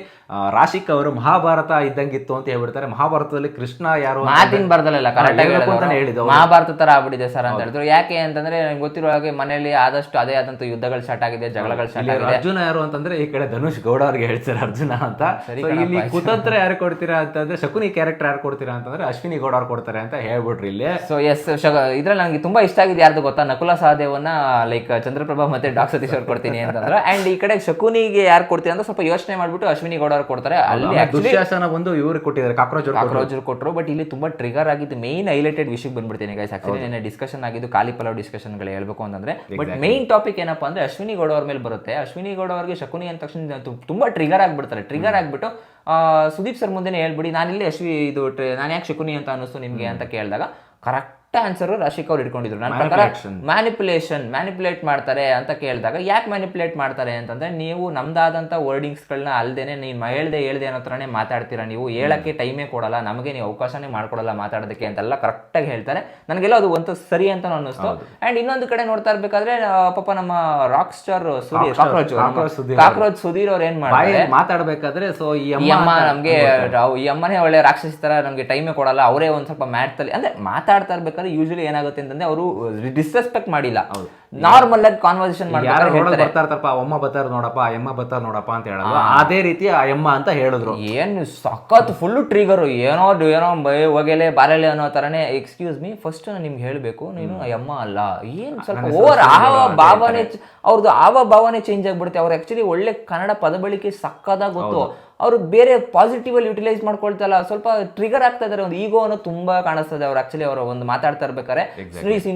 ರಾಶಿಕ್ ಅವರು ಮಹಾಭಾರತ ಇದ್ದಂಗಿತ್ತು ಅಂತ ಹೇಳ್ಬಿಡ್ತಾರೆ. ಮಹಾಭಾರತದಲ್ಲಿ ಕೃಷ್ಣ ಯಾರು ಮಾತಿನ ಬರ್ದಲ್ಲ ಕರೆಕ್ಟ್ ಮಹಾಭಾರತ ತರ ಆಗ್ಬಿಟ್ಟಿದೆ ಸರ್ ಅಂತ ಹೇಳಿದ್ರು. ಯಾಕೆ ಅಂತಂದ್ರೆ ನಂಗೆ ಗೊತ್ತಿರೋ ಹಾಗೆ ಮನೆಯಲ್ಲಿ ಆದಷ್ಟು ಅದೇ ಆದಂತ ಯುದ್ಧಗಳು ಸ್ಟಾರ್ಟ್ ಆಗಿದೆ ಜಗಳಗಳು ಸ್ಟಾರ್ಟ್ ಆಗಿದೆ. ಅರ್ಜುನ ಯಾರು ಅಂತಂದ್ರೆ ಈ ಕಡೆ ಧನುಷ್ ಗೌಡ ಅವ್ರಿಗೆ ಹೇಳ್ತಾರೆ ಅರ್ಜುನ ಅಂತ. ಇಲ್ಲಿ ಕುತಂತ್ರ ಯಾರು ಕೊಡ್ತೀರಾ ಅಂತಂದ್ರೆ ಶಕುನಿ ಕ್ಯಾರೆಕ್ಟರ್ ಯಾರು ಕೊಡ್ತೀರಾ ಅಂತಂದ್ರೆ ಅಶ್ವಿನಿ ಗೌಡ ಅವ್ರು ಕೊಡ್ತಾರೆ ಅಂತ ಹೇಳ್ಬಿಟ್ರಿ ಇಲ್ಲಿ. ಸೊ ಎಸ್ ಇದ್ರಲ್ಲಿ ನನಗೆ ತುಂಬಾ ಇಷ್ಟ ಆಗಿದೆ ಯಾರ್ದು ಗೊತ್ತಾ? ನಕುಲ ಸಹದೇವನ ಲೈಕ್ ಚಂದ್ರಪ್ರಭಾ ಮತ್ತೆ ಡಾಕ್ ಸತೀಶ್ ಅವ್ರು ಕೊಡ್ತೀನಿ ಅಂತಂದ್ರೆ. ಅಂಡ್ ಈ ಕಡೆ ಶಕುನಿಗೆ ಯಾರು ಕೊಡ್ತೀರಾ ಅಂತ ಸ್ವಲ್ಪ ಯೋಚನೆ ಮಾಡ್ಬಿಟ್ಟು ಅಶ್ವಿನಿ ಗೌಡ ಕೊಡ್ತಾರೆ. ಅಲ್ಲಿ ದುಶ್ಯಾಸನ ಬಂದು ಇವರು ಕೊಟ್ಟಿದ್ದಾರೆ. ಕಾಕ್ರೋಚ್ ಕಾಕ್ರೋಚ್ ಕೊಟ್ಟರು ಬಟ್ ಇಲ್ಲಿ ತುಂಬಾ ಟ್ರಿಗರ್ ಆಗಿದ್ದು ಮೇನ್ ಹೈಲೈಟೆಡ್ ವಿಷಯಕ್ಕೆ ಬಂದ್ಬಿಡ್ತೀನಿ ಗೈಸ್ ಆಕ್ಚುಲಿ ನಿನ್ನೆ ಡಿಸ್ಕಷನ್ ಆಗಿದ್ದು ಖಾಲಿ ಪಲಾವ್ ಡಿಸ್ಕಷನ್ಗಳು ಹೇಳ್ಬೇಕು ಅಂತಂದ್ರೆ. ಬಟ್ ಮೇನ್ ಟಾಪಿಕ್ ಏನಪ್ಪಾ ಅಂದ್ರೆ ಅಶ್ವಿನಿ ಗೌಡ ಅವ್ರ ಮೇಲೆ ಬರುತ್ತೆ. ಅಶ್ವಿನಿ ಗೌಡ ಅವ್ರಿಗೆ ಶಕುನಿ ಅಂದ ತಕ್ಷಣ ತುಂಬಾ ಟ್ರಿಗರ್ ಆಗ್ಬಿಡ್ತಾರೆ. ಟ್ರಿಗರ್ ಆಗ್ಬಿಟ್ಟು ಸುದೀಪ್ ಸರ್ ಮುಂದೆ ಹೇಳ್ಬಿಡಿ ನಾನು ಇಲ್ಲಿ ಅಶ್ವಿ ಇದು ನಾನು ಯಾಕೆ ಶಕುನಿ ಅಂತ ಅನ್ನಿಸ್ತು ನಿಮ್ಗೆ ಅಂತ ಕೇಳಿದಾಗ ಕರೆಕ್ಟ್ ಆನ್ಸರ್ ರಾಶಿಕ್ ಅವ್ರು ಇಟ್ಕೊಂಡಿದ್ರು. ನನ್ನ ಪ್ರಕಾರ ಮ್ಯಾನಿಪುಲೇಷನ್ ಮ್ಯಾನಿಪುಲೇಟ್ ಮಾಡ್ತಾರೆ ಅಂತ ಕೇಳಿದಾಗ ಯಾಕೆ ಮ್ಯಾನಿಪುಲೇಟ್ ಮಾಡ್ತಾರೆ ಅಂತಂದ್ರೆ ನೀವು ನಮ್ದಾದಂಥ ವರ್ಡಿಂಗ್ಸ್ಗಳನ್ನ ಅಲ್ದೇನೆ ನೀವು ಹೇಳ್ದೆ ಹೇಳ್ದೆ ಅನ್ನೋ ಥರನೇ ಮಾತಾಡ್ತೀರಾ ನೀವು. ಹೇಳಕ್ಕೆ ಟೈಮೇ ಕೊಡಲ್ಲ ನಮಗೆ ನೀವು ಅವಕಾಶನೇ ಮಾಡ್ಕೊಡಲ್ಲ ಮಾತಾಡೋದಕ್ಕೆ ಅಂತೆಲ್ಲ ಕರೆಕ್ಟಾಗಿ ಹೇಳ್ತಾರೆ. ನನಗೆಲ್ಲ ಅದು ಒಂದು ಸರಿ ಅಂತ ಅನ್ನಿಸ್ತು. ಅಂಡ್ ಇನ್ನೊಂದು ಕಡೆ ನೋಡ್ತಾ ಇರ್ಬೇಕಾದ್ರೆ ಪಾಪ ನಮ್ಮ rock star Sudhir cockroach cockroach Sudhir ಅವ್ರು. ಏನ್ ಮಾಡ್ತಾರೆ? ಮಾತಾಡ್ಬೇಕಾದ್ರೆ ಸೊ ಈ ಅಮ್ಮ ನಮಗೆ ಈ ಅಮ್ಮನೇ ಒಳ್ಳೆ ರಾಕ್ಷಸಿ ತರ ನಮಗೆ ಟೈಮೇ ಕೊಡಲ್ಲ ಅವರೇ ಒಂದ್ ಸ್ವಲ್ಪ ಮ್ಯಾಟ್ ಅಲ್ಲಿ ಅಂದ್ರೆ ಮಾತಾಡ್ತಾ ಇರ್ಬೇಕಾದ್ರೆ ಯೂಶಲಿ ಏನಾಗುತ್ತೆ ಅಂತಂದ್ರೆ ಅವರು ಡಿಸ್ರೆಸ್ಪೆಕ್ಟ್ ಮಾಡಿಲ್ಲ. ನಾರ್ಮಲ್ ಆಗಿ ಕಾನ್ವರ್ಸೇಷನ್ ಯಾರು ಮಾಡ್ತಾರೆ ಬರ್ತಾ ಇರ್ತಾರಪ್ಪ ಅಮ್ಮ ಬರ್ತಾರ ನೋಡಪ್ಪ ಎಮ್ಮ ಬರ್ತಾರ ನೋಡಪ್ಪ ಅಂತ ಹೇಳೋದು. ಅದೇ ರೀತಿ ಆ ಎಮ್ಮ ಅಂತ ಹೇಳಿದ್ರು. ಏನು ಸಖತ್ ಫುಲ್ ಟ್ರಿಗರ್ ಏನೋ ಏನೋ ಹೊಗೆಲೆ ಬಾರೆಲೆ ಅನ್ನೋ ತರನೇ ಎಕ್ಸ್ಕ್ಯೂಸ್ ಮಿ ಫಸ್ಟ್ ನಾನು ನಿಮ್ಗೆ ಹೇಳ್ಬೇಕು ನೀನು ಆ ಅಮ್ಮ ಅಲ್ಲ. ಏನ್ ಸ್ವಲ್ಪ ಓವರ್ ಆವ ಭಾವನೆ ಅವ್ರದ್ದು ಆವ ಭಾವನೆ ಚೇಂಜ್ ಆಗಿಬಿಡುತ್ತೆ. ಅವ್ರು ಆಕ್ಚುಲಿ ಒಳ್ಳೆ ಕನ್ನಡ ಪದ ಬಳಕೆ ಸಕ್ಕದಾಗ ಗೊತ್ತು ಅವರು ಬೇರೆ ಪಾಸಿಟಿವ್ ಅಲ್ಲಿ ಯುಟಿಲೈಸ್ ಮಾಡ್ಕೊಳ್ತಲ್ಲ ಸ್ವಲ್ಪ ಟ್ರಿಗರ್ ಆಗ್ತಾ ಇದಾರೆ. ಒಂದು ಈಗೋ ಅನ್ನೋ ತುಂಬಾ ಕಾಣಿಸ್ತದೆ ಅವ್ರು ಆಕ್ಚುಲಿ ಅವರು ಒಂದು ಮಾತಾಡ್ತಾ ಇರ್ಬೇಕಾರೆ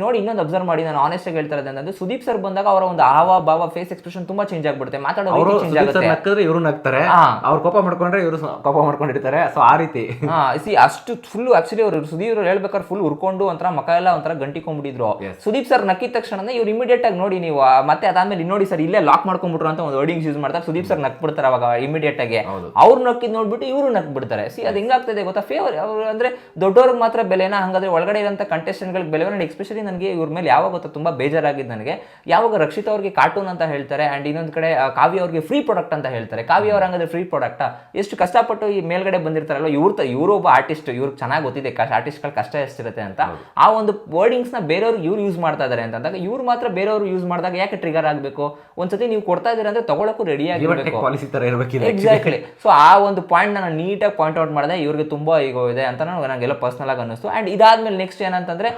ನೋಡಿ ಇನ್ನೊಂದು ಅಬ್ಸರ್ವ್ ಮಾಡಿ. ನಾನು ಆನೆಸ್ಟ್ ಆಗಿ ಹೇಳ್ತಾ ಇರೋದು ಅಂದ್ರೆ ಸುದೀಪ್ ಸರ್ ಬಂದಾಗ ಅವರ ಒಂದು ಹಾವ ಭಾವ ಫೇಸ್ ಎಕ್ಸ್ಪ್ರೆಷನ್ ತುಂಬಾ ಚೇಂಜ್ ಆಗ್ಬಿಡುತ್ತೆ. ಮಾತಾಡೋ ಅವರು ಚೇಂಜ್ ಸರ್ ಆಗುತ್ತೆ. ನಕ್ಕಿದ್ರೆ ಇವರು ನಗ್ತಾರೆ. ಅವ್ರ ಕೋಪ ಮಾಡ್ಕೊಂಡ್ರೆ ಇವರು ಕೋಪ ಮಾಡ್ಕೊಂಡಿರ್ತಾರೆ. ಸೊ ಆ ರೀತಿ. ಹಾ ಸಿ ಅಷ್ಟು ಫುಲ್ ಆಕ್ಚುಲಿ ಅವರು ಸುದೀಪ್ ಅವ್ರು ಹೇಳ್ಬೇಕಾದ್ರೆ ಫುಲ್ ಉರ್ಕೊಂಡು ಒಂಥರ ಮಕ ಎಲ್ಲ ಒಂಥರ ಗಂಟಿಕೊಂಡ್ಬಿಟ್ಟಿದ್ರು. ಸುದೀಪ್ ಸರ್ ನಕ್ಕಿದ ತಕ್ಷಣ ಇವ್ರು ಇಮಿಡಿಯೇಟ್ ಆಗಿ ನೋಡಿ ನೀವು ಮತ್ತೆ ಅದಾದ್ಮೇಲೆ ನೋಡಿ ಸರ್ ಇಲ್ಲೇ ಲಾಕ್ ಮಾಡ್ಕೊಂಡ್ಬಿಟ್ರು ಅಂತ ಒಂದು ವರ್ಡಿಂಗ್ಸ್ ಯೂಸ್ ಮಾಡ್ತಾರೆ. ಸುದೀಪ್ ಸರ್ ನಕ್ ಬಿಡ್ತಾರೆ ಅವಾಗ ಇಮಿಡಿಯೇಟ್ ಆಗಿ. ಅವ್ರು ನಕ್ಕಿದ್ ನೋಡ್ಬಿಟ್ಟು ಇವರು ನಕ್ ಬಿಡ್ತಾರೆ ಸಿ ಅದು ಹೆಂಗಾಗ್ತದೆ ಗೊತ್ತಾ? ಫೇವರ್ ಅವ್ರು ಅಂದ್ರೆ ದೊಡ್ಡವ್ರಿಗೆ ಮಾತ್ರ ಬೆಲೆನ ಹಂಗಾದ್ರೆ ಒಳಗಡೆ ಇರೋಂಥ ಕಂಟೆಸ್ಟೆಂಟ್ಗಳಿಗೆ ಬೆಲೆ ಎಕ್ಸ್ಪೆಷಲಿ ನನಗೆ ಇವ್ರ ಮೇಲೆ ಯಾವಾಗ ಗೊತ್ತಾ ತುಂಬಾ ಬೇಜಾರಾಗಿದ್ದು. ನನಗೆ ಯಾವಾಗ ರಕ್ಷಿತ ಅವ್ರಿಗೆ ಕಾರ್ಟೂನ್ ಅಂತ ಹೇಳ್ತಾರೆ ಅಂಡ್ ಇನ್ನೊಂದು ಕಡೆ ಕಾವ್ಯ ಅವ್ರಿಗೆ ಫ್ರೀ ಪ್ರಾಡಕ್ಟ್ ಅಂತ ಹೇಳ್ತಾರೆ. ಕಾವ್ಯ ಅವ್ರ ಹಂಗಂದ್ರೆ ಫ್ರೀ ಪ್ರಾಡಕ್ಟಾ ಎಷ್ಟು ಕಷ್ಟಪಟ್ಟು ಈ ಮೇಲ್ಗಡೆ ಬಂದಿರ್ತಾರಲ್ಲ ಇವ್ರ ಇವರು ಒಬ್ಬ ಆರ್ಟಿಸ್ಟ್ ಇವ್ರಿಗೆ ಚೆನ್ನಾಗಿ ಗೊತ್ತಿದೆ ಆರ್ಟಿಸ್ಟ್ಗಳ ಕಷ್ಟ ಎಷ್ಟಿರುತ್ತೆ ಅಂತ. ಆ ಒಂದು ವರ್ಡಿಂಗ್ಸ್ನ ನ ಬೇರೆಯವ್ರು ಇವ್ರು ಯೂಸ್ ಮಾಡ್ತಾ ಇದ್ದಾರೆ ಅಂತ. ಅಂದಾಗ ಇವ್ರು ಮಾತ್ರ ಬೇರೆಯವರು ಯೂಸ್ ಮಾಡಿದಾಗ ಯಾಕೆ ಟ್ರಿಗರ್ ಆಗಬೇಕು? ಒಂದ್ಸತಿ ನೀವು ಕೊಡ್ತಾ ಇದ್ದೀರ ಅಂದ್ರೆ ತಗೊಳಕ್ಕೂ ರೆಡಿ ಆಗಿರ್ಬೇಕು. ಪಾಲಿಸಿ ತರ ಇರ್ಬೇಕಿದೆ ಎಕ್ಸಾಕ್ಟ್ಲಿ ಸೊ ಆ ಒಂದು ಪಾಯಿಂಟ್ ನಾನು ನೀಟಾಗಿ ಪಾಯಿಂಟ್ ಔಟ್ ಮಾಡಿದೆ ಇವ್ರಿಗೆ ತುಂಬಾ ಈಗೋ ಇದೆ ಅಂತ ನಾನು ನನಗೆಲ್ಲ ಪರ್ಸನಲ್ ಆಗಿ ಅನ್ನಿಸ್ತು. ಅಂಡ್ ಇದಾದ್ಮೇಲೆ ನೆಕ್ಸ್ಟ್ ಏನಂತಂದ್ರೆ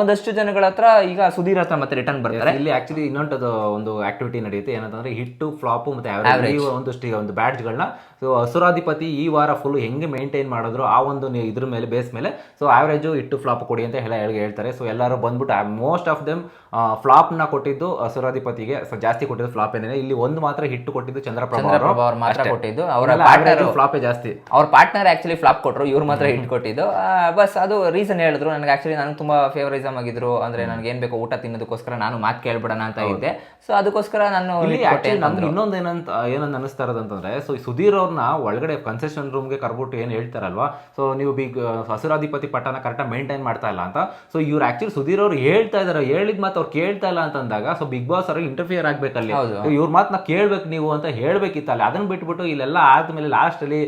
ಒಂದಷ್ಟು ಜನಗಳ ಹತ್ರ ಈಗ ಸುಧೀರ್ ಹತ್ರ ಮತ್ತೆ ರಿಟರ್ನ್ ಬರ್ತಾರೆ ಇಲ್ಲಿ ಆಕ್ಚುಲಿ ಇನ್ನೊಂದು ಒಂದು ಆಕ್ಟಿವಿಟಿ ನಡೆಯುತ್ತೆ. ಏನಂತಂದ್ರೆ ಹಿಟ್ಟು ಫ್ಲಾಪ್ ಮತ್ತೆ ಒಂದು ಬ್ಯಾಡ್ಜ್ಗಳನ್ನ ಸೊ ಹಸುರಾಧಿಪತಿ ಈ ವಾರ ಫುಲ್ ಹೆಂಗೆ ಮೇಂಟೈನ್ ಮಾಡಿದ್ರು ಆ ಒಂದು ಇದ್ರ ಮೇಲೆ ಬೇಸ್ ಮೇಲೆ? ಸೊ ಆವ್ರೇಜು ಇಟ್ಟು ಫ್ಲಾಪ್ ಕೊಡಿ ಅಂತ ಎಲ್ಲ ಹೇಳಿ ಹೇಳ್ತಾರೆ. ಸೊ ಎಲ್ಲರೂ ಬಂದ್ಬಿಟ್ಟು ಮೋಸ್ಟ್ ಆಫ್ ದೆಮ್ ಫ್ಲಾಪ್ನ ಕೊಟ್ಟಿದ್ದು ಹಸುರಾಧಿಪತಿಗೆ ಸೊ ಜಾಸ್ತಿ ಕೊಟ್ಟಿದ್ದು ಫ್ಲಾಪ್ ಏನಿದೆ. ಇಲ್ಲಿ ಒಂದು ಮಾತ್ರ ಹಿಟ್ಟು ಕೊಟ್ಟಿದ್ದು ಚಂದ್ರಪ್ರಭಾ ಅವ್ರು. ಮಾತ್ರ ಕೊಟ್ಟಿದ್ದು. ಅವರ ಫ್ಲಾಪೇ ಜಾಸ್ತಿ. ಅವ್ರ ಪಾರ್ಟ್ನರ್ ಆಕ್ಚುಲಿ ಫ್ಲಾಪ್ ಕೊಟ್ಟರು ಇವ್ರು ಮಾತ್ರ ಹಿಟ್ ಕೊಟ್ಟಿದ್ದು. ಬಸ್ ಅದು ರೀಸನ್ ಹೇಳಿದ್ರು. ನನಗೆ ಆಕ್ಚುಲಿ ನನಗೆ ತುಂಬಾ ಫೇವರಿಸಮ್ ಆಗಿದ್ರು. ಅಂದ್ರೆ ನನಗೆ ಏನ್ ಬೇಕು ಊಟ ತಿನ್ನೋದಕ್ಕೋಸ್ಕರ ನಾನು ಮಾತು ಕೇಳ್ಬಿಡೋಣ ಅಂತ ಇದ್ದೆ. ಸೊ ಅದಕ್ಕೋಸ್ಕರ ನಾನು ಇನ್ನೊಂದು ಏನಂತ ಏನಂತ ಅನಿಸ್ತಾ ಇರೋದಂತಂದ್ರೆ ಸೊ ಸುಧೀರ್ ಅವ್ರನ್ನ ಒಳಗಡೆ ಕನ್ಸೆಷನ್ ರೂಮ್ಗೆ ಕರ್ಬಿಟ್ಟು ಏನು ಹೇಳ್ತಾರಲ್ವಾ? ಸೊ ನೀವು ಬಿಗ್ ಹಸುರಾಧಿಪತಿ ಪಟ್ಟನ ಕರೆಕ್ಟಾಗಿ ಮೇಂಟೈನ್ ಮಾಡ್ತಾ ಇಲ್ಲ ಅಂತ. ಸೊ ಇವ್ರು ಆಕ್ಚುಲಿ ಸುಧೀರ್ ಅವ್ರು ಹೇಳ್ತಾ ಇದಾರೆ. ಹೇಳಿದ್ ಮಾತು ಅವ್ರು ಕೇಳ್ತಾ ಇಲ್ಲ ಅಂತಂದಾಗ ಸೊ ಬಿಗ್ ಬಾಸ್ ಅವ್ರಿಗೆ ಇಂಟರ್ಫಿಯರ್ ಆಗಬೇಕಲ್ಲಿ. ಇವ್ರ ಮಾತನ್ನ ಕೇಳ್ಬೇಕು ನೀವು ಅಂತ ಹೇಳ್ಬೇಕಿತ್ತಲ್ಲ. ಅದನ್ನ ಬಿಟ್ಬಿಟ್ಟು ಇಲ್ಲೆಲ್ಲ ಆದ್ಮೇಲೆ ಲಾಸ್ಟಲ್ಲಿ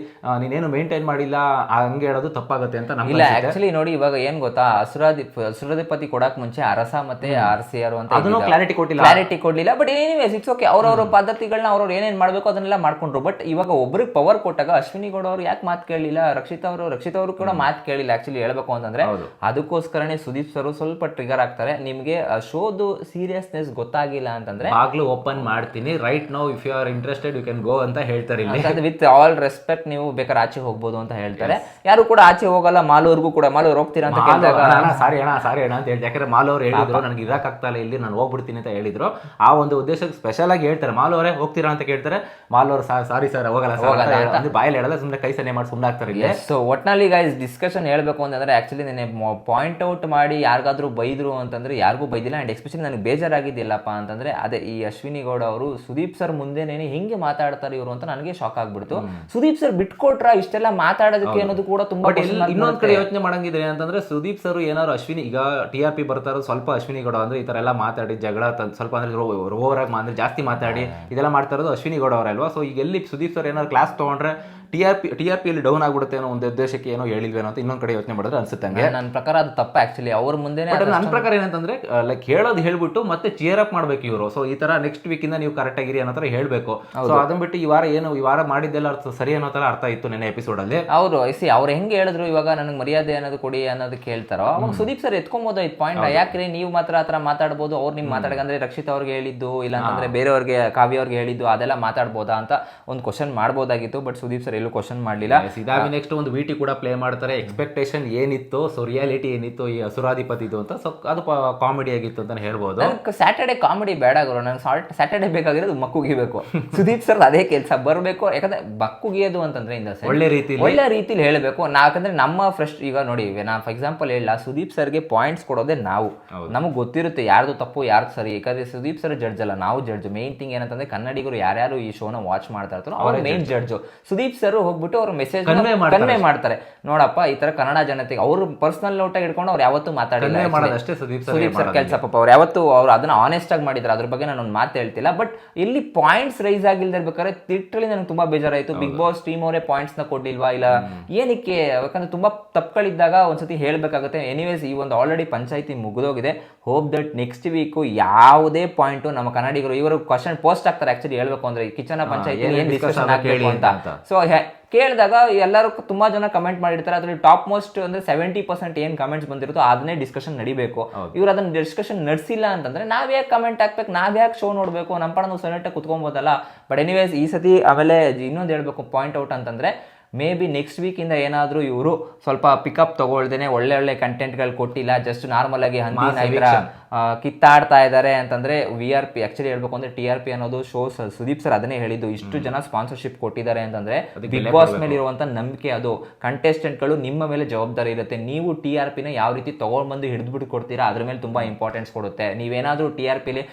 ನೀನೇನು ಮೇಂಟೈನ್ ಮಾಡಿಲ್ಲ ಹಂಗೆ ಹೇಳೋದು ತಪ್ಪಾಗುತ್ತೆ ಅಂತ ನಮ್ಗೆ ಇಲ್ಲ. ಆಕ್ಚುಲಿ ನೋಡಿ ಇವಾಗ ಏನ್ ಗೊತ್ತಾ? ಅಸುರಾಧಿ ಹಸುರಾಧಿಪತಿ ಕೊಡಕ್ ಮುಂಚೆ ಅರಸ ಮತ್ತೆ ಆರ್ ಸಿ ಆರ್ ಅಂತ ಅದನ್ನು ಕ್ಲಾರಿಟಿ ಕೊಟ್ಟಿಲ್ಲ. ಕ್ಲಾರಿಟಿ ಕೊಡ್ಲಿಲ್ಲ ಬಟ್ ಏನಿವೆ ಇಟ್ಸ್ ಓಕೆ ಅವ್ರವ್ರ ಪದ್ಧತಿಗಳನ್ನ ಅವ್ರವ್ರು ಏನೇನ್ ಮಾಡ್ಬೇಕು ಅದನ್ನೆಲ್ಲ ಮಾಡ್ಕೊಂಡ್ರು. ಬಟ್ ಇವಾಗ ಒಬ್ರಿಗೆ ಪವರ್ ಕೊಟ್ಟಾಗ ಅಶ್ವಿನಿ ಗೌಡ ಅವರು ಯಾಕೆ ಮಾತು ಕೇಳಲಿಲ್ಲ ರಕ್ಷಿತ್ ಅವರು ರಕ್ಷಿತ್ ಅವರು ಕೂಡ ಮಾತು ಕೇಳಿಲ್ಲ ಆಕ್ಚುಲಿ ಹೇಳ್ಬೇಕು ಅಂತಂದ್ರೆ. ಅದಕ್ಕೋಸ್ಕರನೇ ಸುದೀಪ್ ಸರ್ ಸ್ವಲ್ಪ ಟ್ರಿಗರ್ ಆಗ್ತಾರೆ. ನಿಮಗೆ ಶೋದು ಸೀರಿಯಸ್ನೆಸ್ ಗೊತ್ತಾಗಿಲ್ಲ ಅಂತಂದ್ರೆ ಆಗ್ಲೂ ಓಪನ್ ಮಾಡ್ತೀನಿ. Right now if you are interested you can go ಅಂತ ಹೇಳ್ತಾರೆ ಇಲ್ಲಿ. ವಿತ್ ಆಲ್ ರೆಸ್ಪೆಕ್ಟ್ ನೀವು ಬೇಕಾದ್ರೆ ಆಚೆ ಹೋಗ್ಬೋದು ಅಂತ ಹೇಳ್ತಾರೆ. ಯಾರು ಕೂಡ ಆಚೆ ಹೋಗಲ್ಲ. ಮಾಲೂರ್ಗೂ ಕೂಡ ಮಾಲೂರ್ ಹೋಗ್ತೀರಾ ಅಂತ ಕೇಳಿದಾಗ ಸಾರಿ ಅಣ್ಣ ಸಾರಿ ಅಣ್ಣ ಅಂತ ಹೇಳಿ ಯಾಕಂದ್ರೆ ಮಾಲು ಅವ್ರು ಹೇಳಿದ್ರು ನನಗೆ ಇರಕ್ಕಾಗ್ತಾ ಇಲ್ಲ ಇಲ್ಲಿ ನಾನು ಹೋಗ್ಬಿಡ್ತೀನಿ ಅಂತ ಹೇಳಿದ್ರು. ಆ ಒಂದು ಉದ್ದೇಶಕ್ಕೆ ಸ್ಪೆಷಲ್ ಆಗಿ ಹೇಳ್ತಾರೆ. ಮಾಲೂರೇ ಹೋಗ್ತೀರಾ ಅಂತ ಕೇಳ್ತಾರೆ. ಮಾಲು ಅವ್ರು ಸಾರಿ ಸರ್ ಹೋಗಲ್ಲ ಸರ್ ಅಂತ ಅಂದ್ರೆ ಬಾಯಲ್ಲಿ ಹೇಳಲ್ಲ ಸುಮ್ಮನೆ ಕೈ ಸನ್ನೆ ಮಾಡಿ ಸುಮ್ಮನೆ ಆಗ್ತಾರೆ ಇಲ್ಲಿ. ಸೊ ಒಟ್ನಲ್ಲಿ ಗೈಸ್ ಡಿಸ್ಕಷನ್ ಹೇಳ್ಬೇಕು ಅಂತಂದ್ರೆ ಆಕ್ಚುಲಿ ನೆನೆ ಪಾಯಿಂಟ್ ಔಟ್ ಮಾಡಿ ಯಾರಿಗಾದ್ರೂ ಬೈದ್ರು ಅಂತಂದ್ರೆ ಯಾರಿಗೂ ಬೈದಿಲ್ಲ. ಅಂಡ್ ಎಸ್ಪೆಷಲಿ ನನಗೆ ಬೇಜಾರಾಗಿದ್ದಿಲ್ಲಪ್ಪ ಅಂತಂದ್ರೆ ಅದೇ ಈ ಅಶ್ವಿನಿ ಗೌಡ ಅವರು ಸುದೀಪ್ ಸರ್ ಮುಂದೆನೇನೆ ಹಿಂಗೆ ಮಾತಾಡ್ತಾರೆ ಇವರು ಅಂತ ನನಗೆ ಶಾಕ್ ಆಗ್ಬಿಡ್ತು. ಸುದೀಪ್ ಸರ್ ಬಿಟ್ಕೊಟ್ರ ಇಷ್ಟೆಲ್ಲ ಮಾತಾಡೋದಕ್ಕೆ ಅನ್ನೋದು ಕೂಡ ತುಂಬಾ ಇನ್ನೊಂದ್ ಕಡೆ ಯೋಚನೆ ಮಾಡಂಗಿದ್ರೆ ಅಂತಂದ್ರೆ ಸುದೀಪ್ ಸರ್ ಏನಾದ್ರು ಅಶ್ವಿನಿ ಈಗ ಟಿ ಆರ್ ಪಿ ಬರ್ತಾರ ಸ್ವಲ್ಪ ಅಶ್ವಿನಿ ಗೌಡ ಅಂದ್ರೆ ಈ ತರ ಎಲ್ಲ ಮಾತಾಡಿ ಜಗಳ ಸ್ವಲ್ಪ ಅಂದ್ರೆ ಓವರ್ ಆಗಿ ಅಂದ್ರೆ ಜಾಸ್ತಿ ಮಾತಾಡಿ ಇದೆಲ್ಲ ಮಾಡ್ತಾ ಇರೋದು ಅಶ್ವಿನಿ ಗೌಡ ಅವರಲ್ವಾ ಸೊ ಈಗ ಎಲ್ಲಿ ಸುದೀಪ್ ಸರ್ ಏನಾದ್ರು ಕ್ಲಾಸ್ ತಗೊಂಡ್ರೆ T R P T R P ಅಲ್ಲಿ ಡೌನ್ ಆಗ್ಬಿಡುತ್ತೆ ಅನ್ನೋ ಒಂದು ಉದ್ದೇಶಕ್ಕೆ ಏನೋ ಹೇಳಿಲ್ವೇನೋ ಅಂತ ಇನ್ನೊಂದು ಕಡೆ ಯೋಚನೆ ಮಾಡಿದ್ರೆ ಅನ್ಸುತ್ತೆ ಹಂಗೆ. ನನ್ನ ಪ್ರಕಾರ ಅದು ತಪ್ಪ ಆ್ಯಕ್ಚುಲಿ ಅವ್ರ ಮುಂದೆ ನನ್ನ ಪ್ರಕಾರ ಏನಂತಂದ್ರೆ ಲೈಕ್ ಹೇಳೋದು ಹೇಳ್ಬಿಟ್ಟು ಮತ್ತೆ ಚೇರ್ ಅಪ್ ಮಾಡ್ಬೇಕು ಇವರು. ಸೊ ಈ ತರ ನೆಕ್ಸ್ಟ್ ವೀಕ್ ಇಂದ ನೀವು ಕರೆಕ್ಟ್ ಆಗಿರಿ ಅನ್ನೋ ತರ ಹೇಳಬೇಕು. ಸೊ ಅದನ್ನ ಬಿಟ್ಟು ಈ ವಾರ ಏನು ಈ ವಾರ ಮಾಡಿದ್ದೆಲ್ಲ ಅರ್ಥ ಸರಿ ಅನ್ನೋ ತರ ಅರ್ಥ ಇತ್ತು ನೆನೆ ಎಪಿಸೋಡ್ ಅಲ್ಲಿ. ಅವರು ಸಿ ಅವ್ರು ಹೆಂಗೆ ಹೇಳಿದ್ರು ಇವಾಗ ನನಗೆ ಮರ್ಯಾದೆ ಅನ್ನೋದು ಕೊಡಿ ಅನ್ನೋದು ಕೇಳ್ತಾರೋ ಅವಾಗ ಸುದೀಪ್ ಸರ್ ಎತ್ಕೊಂಬೋದಾಯ್ತು ಪಾಯಿಂಟ್ ಯಾಕ್ರಿ ನೀವು ಮಾತ್ರ ಆ ಆತರ ಮಾತಾಡ್ಬೋದು? ಅವ್ರು ನಿಮ್ ಮಾತಾಡಕಂದ್ರೆ ರಕ್ಷಿತ್ ಅವ್ರಿಗೆ ಹೇಳಿದ್ದು ಇಲ್ಲ ಅಂತಂದ್ರೆ ಬೇರೆಯವ್ರಿಗೆ ಕಾವ್ಯ ಅವ್ರಿಗೆ ಹೇಳಿದ್ದು ಅದೆಲ್ಲ ಮಾತಾಡ್ಬೋದಾ ಅಂತ ಒಂದು ಕ್ವಶನ್ ಮಾಡ್ಬೋದಾಗಿತ್ತು ಬಟ್ ಸುದೀಪ್ ಸರ್ ಎಲ್ಲೂ ಕ್ವಶನ್ ಮಾಡಲಿಲ್ಲ. ಸಿದಾಮಿ ನೆಕ್ಸ್ಟ್ ಒಂದು ವಿಟಿ ಕೂಡ ಪ್ಲೇ ಮಾಡ್ತಾರೆ. ಎಕ್ಸ್ಪೆಕ್ಟೇಷನ್ ಏನಿತ್ತು ಸೊ ರಿಯಾಲಿಟಿ ಏನಿತ್ತು ಈ ಅಸುರಾಧಿಪತಿದು ಅಂತ ಸೊ ಅದು ಕಾಮಿಡಿ ಆಗಿತ್ತು ಅಂತ ಹೇಳ್ಬೋದು. ನನಗೆ ಸ್ಯಾಟರ್ಡೆ ಕಾಮಿಡಿ ಬೇಡ ಗುರು ನನಗೆ ಸಾಲ್ಟ್ ಸ್ಯಾಟರ್ಡೆ ಬೇಕಾಗಿರೋದು ಮಕ್ಕುಗಿಬೇಕು. ಸುದೀಪ್ ಸರ್ ಅದೇ ಕೆಲಸ ಬರಬೇಕು ಯಾಕಂದ್ರೆ ಮಕ್ಕುಗಿಯೋದು ಅಂತಂದ್ರೆ ಇಂದ ಒಳ್ಳೆ ರೀತಿ ಒಳ್ಳೆ ರೀತಿಲಿ ಹೇಳಬೇಕು. ಯಾಕಂದ್ರೆ ನಮ್ಮ ಫ್ರೆಶ್ ಈಗ ನೋಡಿ ನಾನು ಫಾರ್ ಎಕ್ಸಾಂಪಲ್ ಹೇಳಿಲ್ಲ ಸುದೀಪ್ ಸರ್ಗೆ ಪಾಯಿಂಟ್ಸ್ ಕೊಡೋದೇ ನಾವು. ನಮಗೆ ಗೊತ್ತಿರುತ್ತೆ ಯಾರ್ದು ತಪ್ಪು ಯಾರ್ದು ಸರಿ. ಯಾಕಂದ್ರೆ ಸುದೀಪ್ ಸರ್ ಜಡ್ಜ್ ಅಲ್ಲ ನಾವು ಜಡ್ಜ್ ಮೇನ್ ಥಿಂಗ್ ಏನಂತಂದ್ರೆ ಕನ್ನಡಿಗರು ಯಾರ್ಯಾರು ಈ ಶೋನ ವಾಚ್ ಮಾಡ್ತಾ ಇರ್ತಾರೋ ಅವ್ರ ಮೇನ್ ಜಡ್ಜ್ ಸುದೀಪ್ ಸರ್ ಹೋಗ್ಬಿಟ್ಟು ಅವ್ರ ಮೆಸೇಜ್ ಕನ್ವೆ ಮಾಡ್ತಾರೆ ನೋಡಪ್ಪ ಈ ತರ ಕನ್ನಡ ಜನತೆಗೆ ಅವರು ಪರ್ಸನಲ್ ನೋಟ್ ಇಟ್ಕೊಂಡು ಅವ್ರು ಯಾವತ್ತೂ ಮಾತಾಡಿಲ್ಲ ಸುದೀಪ್ ಸರ್ ಕೆಲಸ ಪಾಪ ಅವ್ರು ಯಾವತ್ತು ಅವ್ರು ಅದನ್ನ ಆನೆಸ್ಟ್ ಆಗಿ ಮಾಡಿದ್ರು ಅದ್ರ ಬಗ್ಗೆ ನಾನು ಒಂದು ಮಾತು ಹೇಳ್ತಿಲ್ಲ. ಬಟ್ ಇಲ್ಲಿ ಪಾಯಿಂಟ್ಸ್ ರೈಸ್ ಆಗಿಲ್ದಿರ್ಬೇಕಾದ್ರೆ ಲಿಟ್ರಲಿ ನನಗೆ ತುಂಬಾ ಬೇಜಾರಾಯ್ತು. ಬಿಗ್ ಬಾಸ್ ಟೀಮ್ ಅವರೇ ಪಾಯಿಂಟ್ಸ್ನ ಕೊಟ್ಟಿಲ್ವಾ ಇಲ್ಲ? ಏನಕ್ಕೆ? ಯಾಕಂದ್ರೆ ತುಂಬಾ ತಪ್ಪುಗಳಿದ್ದಾಗ ಒಂದ್ಸತಿ ಹೇಳ್ಬೇಕಾಗುತ್ತೆ. ಎನಿವೇಸ್ ಈ ಒಂದು ಆಲ್ರೆಡಿ ಪಂಚಾಯತಿ ಮುಗಿದೋಗಿದೆ. ಹೋಪ್ ದಟ್ ನೆಕ್ಸ್ಟ್ ವೀಕ್ ಯಾವುದೇ ಪಾಯಿಂಟ್ ನಮ್ಮ ಕನ್ನಡಿಗರು ಇವರು ಕ್ವಶನ್ ಪೋಸ್ಟ್ ಆಗ್ತಾರೆ ಆಕ್ಚುಲಿ ಹೇಳ್ಬೇಕು ಅಂದ್ರೆ ಕಿಚನ ಪಂಚಾಯತಿ ಅಂತ. ಅಂತ ಸೊ ಕೇಳಿದಾಗ ಎಲ್ಲರೂ ತುಂಬಾ ಜನ ಕಮೆಂಟ್ ಮಾಡಿರ್ತಾರೆ. ಅದ್ರಲ್ಲಿ ಟಾಪ್ ಮೋಸ್ಟ್ ಅಂದ್ರೆ ಸೆವೆಂಟಿ ಪರ್ಸೆಂಟ್ ಏನ್ ಕಮೆಂಟ್ಸ್ ಬಂದಿರುತ್ತೋ ಅದನ್ನೇ ಡಿಸ್ಕಷನ್ ನಡಿಬೇಕು. ಇವ್ರು ಅದನ್ನ ಡಿಸ್ಕಷನ್ ನಡೆಸಿಲ್ಲ ಅಂತಂದ್ರೆ ನಾವ್ ಯಾಕೆ ಕಮೆಂಟ್ ಹಾಕ್ಬೇಕು? ನಾವ್ ಯಾಕೆ ಶೋ ನೋಡ್ಬೇಕು? ನಮ್ಮ ಪಡ ನಾವು ಸೊನೆಟ ಕುತ್ಕೊಬೋದಲ್ಲ. ಬಟ್ ಎನಿವೇಸ್ ಈ ಸತಿ ಆಮೇಲೆ ಇನ್ನೊಂದು ಹೇಳ್ಬೇಕು ಪಾಯಿಂಟ್ ಔಟ್ ಅಂತಂದ್ರೆ ಮೇ ಬಿ ನೆಕ್ಸ್ಟ್ ವೀಕಿಂದ ಏನಾದರೂ ಇವರು ಸ್ವಲ್ಪ ಪಿಕಪ್ ತಗೊಳ್ದೇನೆ ಒಳ್ಳೆ ಒಳ್ಳೆ ಕಂಟೆಂಟ್ಗಳು ಕೊಟ್ಟಿಲ್ಲ ಜಸ್ಟ್ ನಾರ್ಮಲ್ ಆಗಿ ಕಿತ್ತಾಡ್ತಾ ಇದ್ದಾರೆ ಅಂತಂದ್ರೆ ವಿ ಆರ್ ಪಿ ಆ್ಯಕ್ಚುಲಿ ಹೇಳ್ಬೇಕು ಅಂದ್ರೆ ಟಿ ಆರ್ ಪಿ ಅನ್ನೋದು ಶೋ ಸುದೀಪ್ ಸರ್ ಅದನ್ನೇ ಹೇಳಿದ್ದು. ಇಷ್ಟು ಜನ ಸ್ಪಾನ್ಸರ್ಶಿಪ್ ಕೊಟ್ಟಿದ್ದಾರೆ ಅಂತಂದ್ರೆ ಬಿಗ್ ಬಾಸ್ ಮೇಲೆ ಇರುವಂತ ನಂಬಿಕೆ ಅದು. ಕಂಟೆಸ್ಟೆಂಟ್ಗಳು ನಿಮ್ಮ ಮೇಲೆ ಜವಾಬ್ದಾರಿ ಇರುತ್ತೆ. ನೀವು ಟಿ ಆರ್ ಪಿನ ಯಾವ ರೀತಿ ತೊಗೊಂಡ್ಬಂದು ಹಿಡಿದ್ಬಿಟ್ಟು ಕೊಡ್ತೀರಾ ಅದ್ರ ಮೇಲೆ ತುಂಬಾ ಇಂಪಾರ್ಟೆನ್ಸ್ ಕೊಡುತ್ತೆ. ನೀವೇನಾದರೂ ಟಿ ಆರ್ ಪಿಲಿ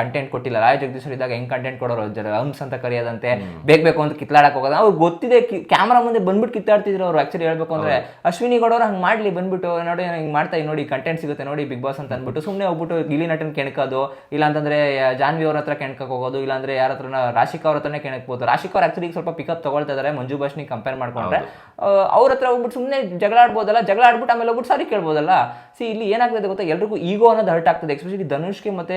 ಕಂಟೆಂಟ್ ಕೊಟ್ಟಿಲ್ಲ. ರಾಯ ಜಗದೀಶ್ವರ್ ಇದ್ದಾಗ ಹೆಂಗ್ ಕಂಟೆಂಟ್ ಕೊಡೋರು? ಹಂಸ್ ಅಂತ ಕರೆಯೋದಂತೆ. ಬೇಕು ಬೇಕು ಅಂತ ಕಿತ್ಲಾಡಕ್ಕೆ ಹೋಗೋದು. ಅವ್ರು ಗೊತ್ತಿದೆ ಕ್ಯಾಮ್ರಾ ಮುಂದೆ ಬಂದ್ಬಿಟ್ಟು ಕಿತ್ತಾಡ್ತಿದ್ರು ಅವ್ರು ಆಕ್ಚುಲಿ ಹೇಳ್ಬೇಕು ಅಂದ್ರೆ ಅಶ್ವಿನಿ ಗೌಡವ್ರು ಹಂಗೆ ಮಾಡ್ಲಿ ಬಂದ್ಬಿಟ್ಟು ನೋಡಿ ಹಿಂಗ್ ಮಾಡ್ತಾ ನೋಡಿ ಕಂಟೆಂಟ್ ಸಿಗುತ್ತೆ ನೋಡಿ ಬಿಗ್ ಬಾಸ್ ಅಂತ ಅಂದ್ಬಿಟ್ಟು ಸುಮ್ಮನೆ ಹೋಗ್ಬಿಟ್ಟು ಗಿಲಿ ನಟನ್ ಕೆಣಕೋದು ಇಲ್ಲ ಅಂತಂದ್ರೆ ಜಾನ್ವಿ ಅವ್ರ ಹತ್ರ ಕೆಣಕಕ್ಕೆ ಹೋಗೋದು ಇಲ್ಲ ಅಂದ್ರೆ ಯಾರ ಹತ್ರ ರಾಶಿಕಾ ಅವ್ರ ಹತ್ರನೇ ಕೆಣಕ್ಬೋದು ರಾಶಿಕಾ ಅವ್ರು ಆಕ್ಚುಲಿ ಸ್ವಲ್ಪ ಪಿಕಪ್ ತಗೊಳ್ತಾ ಇದ್ದಾರೆ ಮಂಜು ಭಾಷ್ನಿ ಕಂಪೇರ್ ಮಾಡ್ಕೊಂಡ್ರೆ. ಅವ್ರ ಹತ್ರ ಹೋಗ್ಬಿಟ್ಟು ಸುಮ್ಮನೆ ಜಗಳ ಆಡ್ಬೋದಲ್ಲ ಜಗಳ ಆಡ್ಬಿಟ್ಟು ಆಮೇಲೆ ಹೋಗ್ಬಿಟ್ಟು ಸಾರಿ ಕೇಳ್ಬೋದಲ್ಲ. ಸಿ ಇಲ್ಲಿ ಏನಾಗ್ತದೆ ಗೊತ್ತಾ? ಎಲ್ರಿಗೂ ಈಗೋ ಅನ್ನೋದು ಹರ್ಟ್ ಆಗ್ತದೆ ಎಸ್ಪೆಷಲಿ ಧನುಷ್ಗೆ ಮತ್ತೆ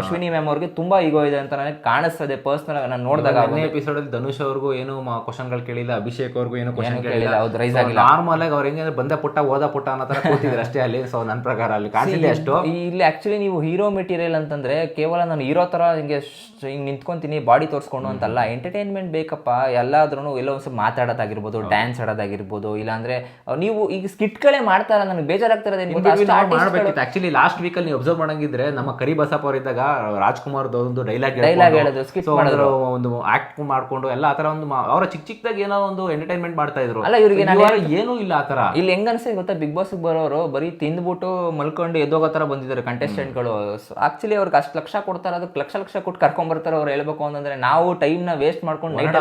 ಅಶ್ವಿನಿ ಮ್ಯಾಮ್ ಅವ್ರಿಗೆ ತುಂಬಾ ಈಗೋ ಇದೆ ಅಂತ ನನಗೆ ಕಾಣಿಸ್ತದೆ ಪರ್ಸನಲ್ ನಾನು ನೋಡಿದಾಗ ಎಪಿಸೋಡ್ ಧನುಷ್ ಅವ್ರಿಗೂ ಏನು ಕ್ವಶನ್ಗಳು ಕೇಳಿಲ್ಲ ಅಭಿಷೇಕ್ ಅವ್ರಿಗೂ ಏನೋ ಕ್ವಶನ್ ಕೇಳಿಲ್ಲ, ಹೌದು, raise ಆಗಿಲ್ಲ. ನಾರ್ಮಲ್ ಆಗಿ ಅವ್ರು ಹೆಂಗಂದ್ರೆ ಬಂದ ಪುಟ್ಟ ಓದ ಪುಟ್ಟ ಅನ್ನೋ ತರ ಕೂತಿದ್ರು ಅಷ್ಟೇ ಅಲ್ಲಿ. ಸೊ ನನ್ನ ಪ್ರಕಾರ ಅಲ್ಲಿ ಕಾಣಿಸಿಲ್ಲ ಅಷ್ಟು. ಇಲ್ಲಿ ಆಕ್ಚುಲಿ ನೀವು ಹೀರೋ ಮೆಟೀರಿಯಲ್ ಅಂತಂದ್ರೆ ಕೇವಲ ನಾನು ಹೀರೋ ತರ ಹಿಂಗೆ ಹಿಂಗೆ ನಿಂತ್ಕೊಂತೀನಿ ಬಾಡಿ ತೋರಿಸ್ಕೊಂಡು ಅಂತಲ್ಲ ಎಂಟರ್ಟೈನ್ಮೆಂಟ್ ಬೇಕಪ್ಪ. ಎಲ್ಲಾದ್ರೂ ಎಲ್ಲೋ ಒಂದ್ಸಲ ಮಾತಾಡೋದಾಗಿರ್ಬೋದು ಡ್ಯಾನ್ಸ್ ಆಡೋದಾಗಿರ್ಬೋದು ಇಲ್ಲಾಂದ್ರೆ ನೀವು ಈಗ ಸ್ಕಿಟ್ಗಳೇ ಮಾಡ್ತಾರ ನನಗೆ ಬೇಜಾರಾಗ್ತಿರೋದು ಗಳು- ಆಕ್ಚುಲಿ ಲಾಸ್ಟ್ ವೀಕಲ್ಲಿ ನೀವು ಅಬ್ಸರ್ವ್ ಮಾಡಂಗಿದ್ರೆ ನಮ್ಮ ಕರಿ ಬಸಪ್ಪ ಅವರಿದ್ದಾಗ ರಾಜ್ಕುಮಾರ್ ಒಂದು ಡೈಲಾಗ್ ಡೈಲಾಗ್ ಹೇಳಿದ್ರು, ಸ್ಕಿಟ್ ಮಾಡಿದ್ರು. ಒಂದು ಆಕ್ಟ್ ಮಾಡ್ಕೊಂಡು ಎಲ್ಲ ಆ ಥರ ಒಂದು ಅವರ ಚಿಕ್ಕ ಚಿಕ್ಕದಾಗಿ ಏನೋ ಒಂದು ಎಂಟರ್ಟೈನ್ಮೆಂಟ್ ಮಾಡ್ತಾ ಇದ್ರು. ಅಲ್ಲ, ಇವ್ರಿಗೆ ಏನೂ ಇಲ್ಲ ಆತರ ಇಲ್ಲಿ ಹೆಂಗ್ ಅನ್ಸುತ್ತೆ ಗೊತ್ತಾ? ಬಿಗ್ ಬಾಸ್ ಬರೋರು ಬರೀ ತಿಂದ್ಬಿಟ್ಟು ಮಲ್ಕೊಂಡು ಎದ್ದೋಗೋ ತರ ಬಂದಿದ್ದಾರೆ ಕಂಟೆಸ್ಟೆಂಟ್ಗಳು ಆಕ್ಚುಲಿ ಅವ್ರಿಗೆ ಅಷ್ಟು ಲಕ್ಷ ಕೊಡ್ತಾರೆ ಅದಕ್ಕೆ ಲಕ್ಷ ಲಕ್ಷ ಕೊಟ್ಟು ಕರ್ಕೊಂಡ್ ಬರ್ತಾರೆ ಅವ್ರು ಹೇಳ್ಬೇಕು ಅಂತಂದ್ರೆ ನಾವು ಟೈಮ್ನ ವೇಸ್ಟ್ ಮಾಡ್ಕೊಂಡು ನೈಟ್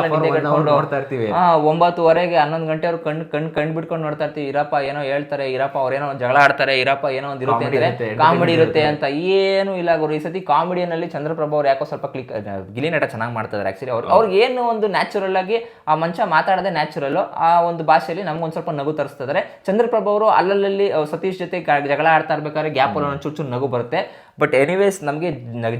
ಇರ್ತೀವಿ. ಒಂಬತ್ತುವರೆಗೆ ಹನ್ನೊಂದು ಗಂಟೆ ಅವ್ರು ಕಣ್ ಕಣ್ ಕಣ್ ಬಿಟ್ಕೊಂಡು ನೋಡ್ತಾ ಇರ್ತೀವಿ. ಇರಪ್ಪ ಏನೋ ಹೇಳ್ತಾರೆ ಇರಪ್ಪ ಅವ್ರೇನೋ ಒಂದ್ ಜಗಳ ಆಡ್ತಾರೆ ಇರಪ್ಪ ಏನೋ ಒಂದ್ ಇರುತ್ತೆ ಕಾಮಿಡಿ ಇರುತ್ತೆ ಅಂತ ಏನು ಇಲ್ಲ ಗುರು. ಈ ಸತಿ ಕಾಮಿಡಿಯಲ್ಲಿ ಚಂದ್ರಪ್ರಭಾ ಅವ್ರು ಯಾಕೋ ಸ್ವಲ್ಪ ಕ್ಲಿಕ್ ಗಿಲಿ ನಟ ಚೆನ್ನಾಗಿ ಮಾಡ್ತಾರೆ ಆಕ್ಚುಲಿ ಅವ್ರು ಅವ್ರಿಗೆ ಏನು ಒಂದು ನ್ಯಾಚುರಲ್ ಆಗಿ ಆ ಮಂಚ ಮಾತಾಡದೆ ನ್ಯಾಚುರಲ್ಲು ಆ ಒಂದು ಭಾಷೆಯಲ್ಲಿ ನಮ್ಗೊಂದ್ ಸ್ವಲ್ಪ ನಗು ತರಿಸ್ತಿದ್ದಾರೆ ಚಂದ್ರಪ್ರಭ ಅವರು ಅಲ್ಲಲ್ಲಿ ಸತೀಶ್ ಜೊತೆ ಜಗಳ ಆಡ್ತಾ ಇರ್ಬೇಕಾದ್ರೆ ಗ್ಯಾಪ್ ಅಲ್ಲಿ ಒಂದು ಚೂರು ನಗು ಬರುತ್ತೆ. ಬಟ್ ಎನಿವೇಸ್ ನಮಗೆ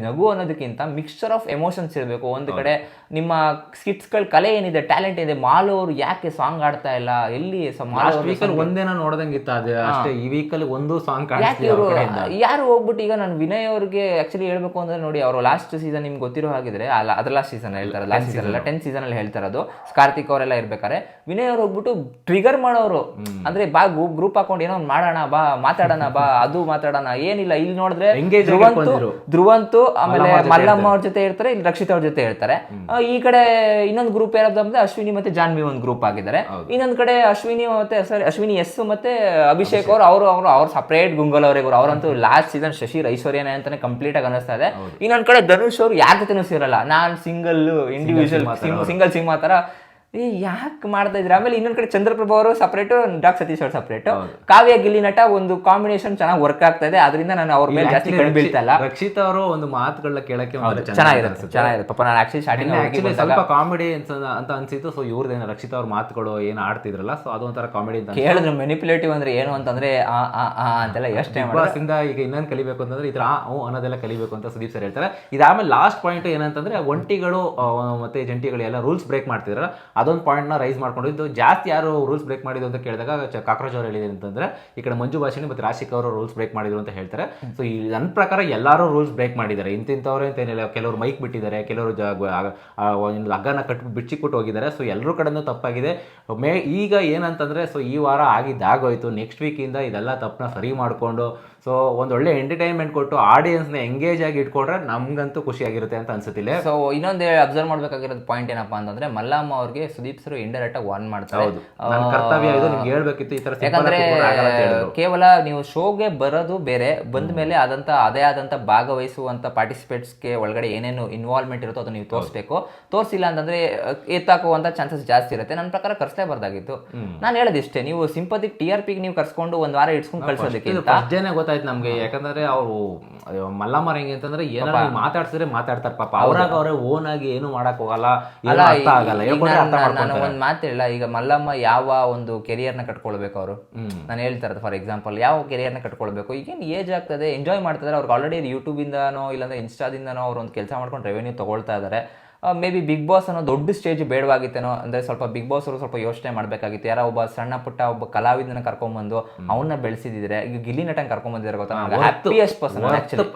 ನಗು ಅನ್ನೋದಕ್ಕಿಂತ ಮಿಕ್ಸ್ಚರ್ ಆಫ್ ಎಮೋಷನ್ಸ್ ಇರಬೇಕು. ಒಂದು ಕಡೆ ನಿಮ್ಮ ಸ್ಕಿಟ್ಸ್ಗಳ ಕಲೆ ಏನಿದೆ ಟ್ಯಾಲೆಂಟ್ ಇದೆ ಮಾಲು ಅವರು ಯಾಕೆ ಸಾಂಗ್ ಆಡ್ತಾ ಇಲ್ಲ? ಎಲ್ಲಿ ಸ- ಮಾಲು ಲಾಸ್ಟ್ ಅವ್ರು ವೀಕ್ ಅಲ್ಲಿ ಒಂದೇನ ನೋಡ್ದಂಗಿತ್ತ ಅದೇ ಅಷ್ಟೇ ಈ ವೀಕ್ ಅಲ್ಲಿ ಒಂದು ಸಾಂಗ್ ಯಾರು ಹೋಗ್ಬಿಟ್ಟು ಈಗ ನಾನು ವಿನಯ್ ಅವ್ರಿಗೆ ಆಕ್ಚುಲಿ ಹೇಳ್ಬೇಕು ಅಂದ್ರೆ ನೋಡಿ ಅವರು ಲಾಸ್ಟ್ ಸೀಸನ್ ನಿಮ್ಗೆ ಗೊತ್ತಿರೋ ಹಾಗಿದ್ರೆ ಅದ್ರ ಲಾಸ್ಟ್ ಸೀಸನ್ ಹೇಳ್ತಾರೆ ಲಾಸ್ಟ್ ಸೀಸನ್ ಅಲ್ಲ ಟೆಂತ್ ಸೀಸನ್ ಅಲ್ಲಿ ಹೇಳ್ತಾರೆ ಅದು ಕಾರ್ತಿಕ್ ಅವರೆಲ್ಲ ಇರ್ಬೇಕಾರೆ ವಿನಯ್ ಅವ್ರು ಹೋಗ್ಬಿಟ್ಟು ಟ್ರಿಗರ್ ಮಾಡೋರು. ಅಂದ್ರೆ ಬಾ ಗ್ರೂಪ್ ಹಾಕೊಂಡು ಏನೋ ಒಂದ್ ಮಾಡೋಣ ಬಾ ಮಾತಾಡೋಣ ಬಾ ಅದು ಮಾತಾಡೋಣ ಏನಿಲ್ಲ. ಇಲ್ಲಿ ನೋಡಿದ್ರೆ ಧ್ರುವಂತು ಧ್ರುವಂತು ಆಮೇಲೆ ಮಲ್ಲಮ್ಮ ಅವ್ರ ಜೊತೆ ಇರ್ತಾರೆ. ಇಲ್ಲಿ ರಕ್ಷಿತ್ ಅವ್ರ ಜೊತೆ ಇರ್ತಾರೆ. ಈ ಕಡೆ ಇನ್ನೊಂದು ಗ್ರೂಪ್ ಯಾರಾದ್ರು ಅಂದ್ರೆ ಅಶ್ವಿನಿ ಮತ್ತೆ ಜಾನ್ವಿ ಒಂದು ಗ್ರೂಪ್ ಆಗಿದ್ದಾರೆ. ಇನ್ನೊಂದ್ ಕಡೆ ಅಶ್ವಿನಿ ಮತ್ತೆ ಸಾರಿ ಅಶ್ವಿನಿ ಎಸ್ ಮತ್ತೆ ಅಭಿಷೇಕ್ ಅವರು ಅವರು ಅವರು ಅವ್ರ ಸಪ್ರೇಟ್ ಗುಂಗಲ್ ಅವರಿಗೆ ಅವರಂತೂ ಲಾಸ್ಟ್ ಸೀಸನ್ ಶಶಿ ಐಶ್ವರ್ಯನೇ ಅಂತಾನೆ ಕಂಪ್ಲೀಟ್ ಆಗಿ ಅನಿಸ್ತಾ ಇದೆ. ಇನ್ನೊಂದ್ ಕಡೆ ಧನುಷ್ ಅವ್ರು ಯಾರ ಜೊತೆನೂ ಸೇರಲ್ಲ. ನಾನ್ ಸಿಂಗಲ್ ಇಂಡಿವಿಜುವಲ್ ಸಿಂಗಲ್ ಸಿಂಗ್ ಮಾತ್ರ ಏ ಯಾಕೆ ಮಾಡ್ತಾ ಇದ್ರೆ ಆಮೇಲೆ ಇನ್ನೊಂದು ಕಡೆ ಚಂದ್ರಪ್ರಭ ಅವರು ಸಪ್ರೇಟ್ ಡಾಕ್ ಸತೀಶ್ ಅವರು ಸಪ್ರೇಟ್ ಕಾವ್ಯ ಗಿಲ್ಲಿ ನಟ ಒಂದು ಕಾಂಬಿನೇಷನ್ ಚೆನ್ನಾಗಿ ವರ್ಕ್ ಆಗ್ತಾ ಇದೆ. ಅದರಿಂದ ನಾನು ಅವ್ರ ಮೇಲೆ ಜಾಸ್ತಿ ಕಣ್ಣು ಬೀಳ್ತಲ್ಲ ರಕ್ಷಿತ್ ಅವರು ಒಂದು ಮಾತುಗಳನ್ನ ಕೇಳಕ್ಕೆ ಚೆನ್ನಾಗಿರುತ್ತೆ. ಚೆನ್ನಾಗಿರುತ್ತೆ. ಪಾಪ ನಾನು ಆಕ್ಚುಲಿ ಸ್ಟಾರ್ಟಿಂಗ್ ಆಕ್ಚುಲಿ ಸ್ವಲ್ಪ ಕಾಮಿಡಿ ಅಂತ ಅನ್ಸಿತ್ತು. ಸೊ ಇವ್ರದ್ದೇನು ರಕ್ಷಿತ್ ಅವ್ರ ಮಾತುಗಳು ಏನು ಆಡ್ತಿದ್ರಲ್ಲ ಸೊ ಅದೊಂಥರ ಕಾಮಿಡಿ ಅಂತ ಹೇಳಿದ್ರೆ ಮೆನಿಪುಲೇಟಿವ್ ಅಂದ್ರೆ ಏನು ಅಂತಂದ್ರೆ ಆ ಆ ಆ ಅಂತೆಲ್ಲ ಎಷ್ಟೇ ಇಂದ ಈಗ ಇನ್ನೊಂದು ಕಲಿಬೇಕು ಅಂತಂದ್ರೆ ಇದ್ರ ಆ ಅನ್ನೋದೆಲ್ಲ ಕಲಿಬೇಕು ಅಂತ ಸುದೀಪ್ ಸರ್ ಹೇಳ್ತಾರೆ. ಇದಾದ್ಮೇಲೆ ಲಾಸ್ಟ್ ಪಾಯಿಂಟ್ ಏನಂತಂದ್ರೆ ಒಂಟಿಗಳು ಮತ್ತೆ ಜಂಟಿಗಳು ಎಲ್ಲ ರೂಲ್ಸ್ ಬ್ರೇಕ್ ಮಾಡ್ತಿದ್ರಲ್ಲ ಅದೊಂದು ಪಾಯಿಂಟ್ನ ರೈಸ್ ರೈಸ್ ಮಾಡ್ಕೊಂಡಿದ್ದು. ಜಾಸ್ತಿ ಯಾರು ರೂಲ್ಸ್ ಬ್ರೇಕ್ ಮಾಡಿದ್ರು ಅಂತ ಕೇಳಿದಾಗ ಕಾಕ್ರೋಜ್ ಅವ್ರು ಹೇಳಿದ್ರು ಅಂತಂದ್ರೆ ಈ ಕಡೆ ಮಂಜು ಭಾಷಣಿ ಮತ್ತೆ ರಾಶಿಕ್ ಅವರು ರೂಲ್ಸ್ ಬ್ರೇಕ್ ಮಾಡಿದ್ರು ಅಂತ ಹೇಳ್ತಾರೆ. ಸೊ ಈ ನನ್ನ ಪ್ರಕಾರ ಎಲ್ಲರೂ ರೂಲ್ಸ್ ಬ್ರೇಕ್ ಮಾಡಿದ್ದಾರೆ. ಇಂತಿಂಥವ್ರು ಅಂತ ಏನಿಲ್ಲ. ಕೆಲವರು ಮೈಕ್ ಬಿಟ್ಟಿದ್ದಾರೆ ಕೆಲವರು ಜ ಒಂದು ಹಗ್ಗನ ಕಟ್ಟು ಬಿಚ್ಚಿಕೊಟ್ಟು ಹೋಗಿದ್ದಾರೆ. ಸೊ ಎಲ್ಲರೂ ಕಡೆನೂ ತಪ್ಪಾಗಿದೆ. ಮೇ ಈಗ ಏನಂತಂದರೆ ಸೊ ಈ ವಾರ ಆಗಿದ್ದಾಗೋಯ್ತು. ನೆಕ್ಸ್ಟ್ ವೀಕಿಂದ ಇದೆಲ್ಲ ತಪ್ಪನ್ನ ಸರಿ ಮಾಡಿಕೊಂಡು ಸೊ ಒಂದು ಒಳ್ಳೆ ಎಂಟರ್ಟೈನ್ಮೆಂಟ್ ಕೊಟ್ಟು ಆಡಿಯನ್ಸ್ನ ಎಂಗೇಜ್ ಆಗಿ ಇಟ್ಕೊಂಡ್ರೆ ನಮ್ಗಂತೂ ಖುಷಿಯಾಗಿರುತ್ತೆ ಅಂತ ಅನ್ಸುತ್ತಿಲ್ಲ ಸೊ ಇನ್ನೊಂದು ಅಬ್ಸರ್ವ್ ಮಾಡ್ಬೇಕಾಗಿರೋದು ಪಾಯಿಂಟ್ ಏನಪ್ಪಾ ಅಂತಂದ್ರೆ ಮಲ್ಲಮ್ಮ ಅವ್ರಿಗೆ ಸುದೀಪ್ ಸರ್ ಇಂಡೈರೆಕ್ಟ್ ಆಗಿ ವಾರ್ನ್ ಮಾಡ್ತಾರೆ. ಕರ್ತವ್ಯ ಇದು ನಿಮ್ಗೆ ಹೇಳ್ಬೇಕಿತ್ತು ಈ ತರ ಯಾಕಂದ್ರೆ. ಕೇವಲ ನೀವು ಶೋಗೆ ಬರೋದು ಬೇರೆ ಬಂದ ಮೇಲೆ ಆದಂತ ಅದೇ ಆದಂತ ಭಾಗವಹಿಸುವಂತ ಪಾರ್ಟಿಸಿಪೇಟ್ಸ್ಗೆ ಒಳಗಡೆ ಏನೇನು ಇನ್ವಾಲ್ವ್ಮೆಂಟ್ ಇರುತ್ತೋ ಅದನ್ನ ನೀವು ತೋರಿಸಬೇಕು. ತೋರಿಸಿಲ್ಲ ಅಂತಂದ್ರೆ ಎತ್ತಾಕುವಂತ ಚಾನ್ಸಸ್ ಜಾಸ್ತಿ ಇರುತ್ತೆ. ನನ್ನ ಪ್ರಕಾರ ಕರ್ಸ್ಲೇಬಾರ್ದಾಗಿತ್ತು ನಾನು ಹೇಳೋದಿಷ್ಟೇ ನೀವು ಸಿಂಪತಿಕ್ ಟಿ ಆರ್ ಪಿಗೆ ನೀವು ಕರ್ಸ್ಕೊಂಡು ಒಂದ್ ವಾರ ಇಡ್ಸ್ಕೊಂಡು ಕಳ್ಸೋದಕ್ಕೆ ಗೊತ್ತಾಯ್ತು ನಮ್ಗೆ. ಯಾಕಂದ್ರೆ ಅವರು ಮಲ್ಲಮ್ಮರ ಹೆಂಗೆ ಅಂತಂದ್ರೆ ಏನಾರ ಮಾತಾಡ್ಸಿದ್ರೆ ಮಾತಾಡ್ತಾರೆ ಪಾಪ. ಅವ್ರಾಗ ಅವರೇ ಓನ್ ಆಗಿ ಏನು ಮಾಡಕ್ ಹೋಗಲ್ಲ. ಅರ್ಥ ಆಗಲ್ಲ. ನಾನು- ಒಂದು ಮಾತು ಹೇಳಲ್ಲ. ಈಗ ಮಲ್ಲಮ್ಮ ಯಾವ ಒಂದು ಕೆರಿಯರ್ನ ಕಟ್ಕೊಳ್ಬೇಕು ಅವರು? ನಾನು ಹೇಳ್ತಾ ಇರೋದು ಫಾರ್ ಎಕ್ಸಾಂಪಲ್ ಯಾವ ಕೆರಿಯರ್ನ ಕಟ್ಕೊಳ್ಬೇಕು? ಈಗೇನು ಏಜ್ ಆಗ್ತದೆ ಎಂಜಾಯ್ ಮಾಡ್ತಿದ್ದಾರೆ ಅವ್ರಿಗೆ ಆಲ್ರೆಡಿ ಯೂಟ್ಯೂಬಿಂದನೋ ಇಲ್ಲಾಂದ್ರೆ ಇನ್ಸ್ಟಾದಿಂದನೋ ಅವ್ರು ಒಂದು ಕೆಲಸ ಮಾಡ್ಕೊಂಡು ರೆವೆನ್ಯೂ ತಗೊಳ್ತಾ ಇದ್ದಾರೆ ಮೇ ಬಿ ಬಿಗ್ ಬಾಸ್ ಅನ್ನೋ ದೊಡ್ಡ ಸ್ಟೇಜ್ ಬೇಡವಾಗಿತ್ತೇನೋ ಅಂದ್ರೆ ಸ್ವಲ್ಪ ಬಿಗ್ ಬಾಸ್ ಅವರು ಸ್ವಲ್ಪ ಯೋಚನೆ ಮಾಡಬೇಕಾಗಿತ್ತು. ಯಾರೋ ಒಬ್ಬ ಸಣ್ಣ ಪುಟ್ಟ ಒಬ್ಬ ಕಲಾವಿದನ ಕರ್ಕೊಂಡ್ಬಂದು ಅವನ್ನ ಬೆಳೆಸಿದ್ರೆ ಈಗ ಗಿಲಿ ನಟನ್ ಕರ್ಕೊಂಡ್ಬಂದಿದ್ದಾರೆ ಗೊತ್ತಾ ಹ್ಯಾಪಿಯಸ್ಟ್ ಪರ್ಸನ್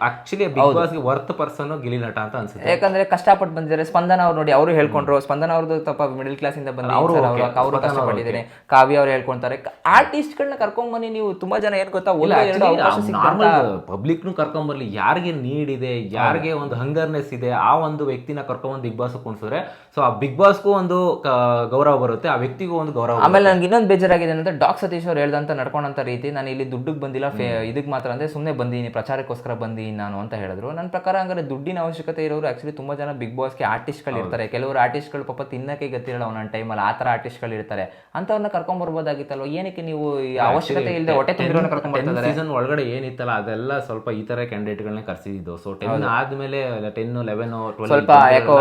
ಆಕ್ಚುಲಿ ಬಿಗ್ ಬಾಸ್ಗೆ ವರ್ತ್ ಪರ್ಸನ್ ಗಿಲಿ ನಟ ಅಂತ ಅನ್ಸುತ್ತೆ. ಯಾಕಂದ್ರೆ ಕಷ್ಟಪಟ್ಟು ಬಂದಿದ್ದಾರೆ. ಸ್ಪಂದನ ಅವ್ರು ನೋಡಿ ಅವರು ಹೇಳ್ಕೊಂಡ್ರು. ಸ್ಪಂದನ ಅವ್ರದ್ದು ಸ್ವಲ್ಪ ಮಿಡಲ್ ಕ್ಲಾಸ್ ಇಂದ ಬಂದ ಅವ್ರು ಅವರು ಕಷ್ಟಪಟ್ಟಿದ್ದಾರೆ ಕಾವ್ಯ ಅವ್ರು ಹೇಳ್ಕೊಂತಾರೆ ಆರ್ಟಿಸ್ಟ್ ಗಳನ್ನ ಕರ್ಕೊಂಡ್ ಬನ್ನಿ ನೀವು ತುಂಬಾ ಜನ ಏನ್ ಗೊತ್ತಾ? ಪಬ್ಲಿಕ್ ನು ಪಬ್ಲಿಕ್ನು ಕರ್ಕೊಂಬರ್ಲಿ ಯಾರಿಗೆ ನೀಡ್ ಇದೆ ಯಾರಿಗೆ ಒಂದು ಹಂಗರ್ನೆಸ್ ಇದೆ ಆ ಒಂದು ವ್ಯಕ್ತಿನ ಕರ್ಕೊಂಬಂದು ಬಿಗ್ ಬಾಸ್ ಕುಣಿಸಿದ್ರೆ ಸೊ ಆ ಬಿಗ್ ಬಾಸ್ಗೂ ಒಂದು ಗೌರವ ಬರುತ್ತೆ ಆ ವ್ಯಕ್ತಿಗೂ ಒಂದು ಗೌರವ ಆಮೇಲೆ ನನಗೆ ಇನ್ನೊಂದು ಬೇಜಾರಾಗಿದೆ ಅಂದ್ರೆ ಡಾಕ್ ಸತೀಶ್ ಅವ್ರು ಹೇಳ್ದಂತ ನಡ್ಕೊಂಡಂತ ರೀತಿ ನಾನು ಇಲ್ಲಿ ದುಡ್ಡಿಗೆ ಬಂದಿಲ್ಲ ಫೇ ಇದಕ್ಕೆ ಮಾತ್ರ ಅಂದ್ರೆ ಸುಮ್ಮನೆ ಬಂದೀನಿ ಪ್ರಚಾರಕ್ಕೋಸ್ಕರ ಬಂದೀನಿ ನಾನು ಅಂತ ಹೇಳಿದ್ರು. ನನ್ನ ಪ್ರಕಾರ ಹಂಗಾರೆ ದುಡ್ಡಿನ ಅವಶ್ಯಕತೆ ಇರೋರು ಆ್ಯಕ್ಚುಲಿ ತುಂಬಾ ಜನ ಬಿಗ್ ಬಾಸ್ಗೆ ಆರ್ಟಿಸ್ಟ್ಗಳು ಇರ್ತಾರೆ. ಕೆಲವರು ಆರ್ಟಿಸ್ಟ್ಗಳು ಪಾಪ ತಿನ್ನಕ್ಕೆ ಗೊತ್ತಿರಲ್ಲ ಒಂದೊಂದು ಟೈಮಲ್ಲಿ ಆ ಥರ ಆರ್ಟಿಸ್ಟ್ಗಳು ಇರ್ತಾರೆ. ಅಂಥವ್ರನ್ನ ಕರ್ಕೊಂಡ್ ಬರ್ಬೋದಾಗಿತ್ತಲ್ವ? ಏನಕ್ಕೆ ನೀವು ಈ ಅವಶ್ಯಕತೆ ಇಲ್ಲದೆ ಹೊಟ್ಟೆ ತುಂಬಿರೋನ ಕರ್ಕೊಂಡ್ ಬರ್ತಾರೆ ಸೀಸನ್ ಒಳಗಡೆ ಏನಿತ್ತಲ್ಲ ಅದೆಲ್ಲ ಸ್ವಲ್ಪ ಈ ತರ ಕ್ಯಾಂಡಿಡೇಟ್ಗಳನ್ನ ಕರೆಸಿದ್ದು. ಸೊ ಟೆನ್ ಆದ್ಮೇಲೆ ಟೆನ್ ಲೆವೆನ್ ಸ್ವಲ್ಪ ಯಾಕೋ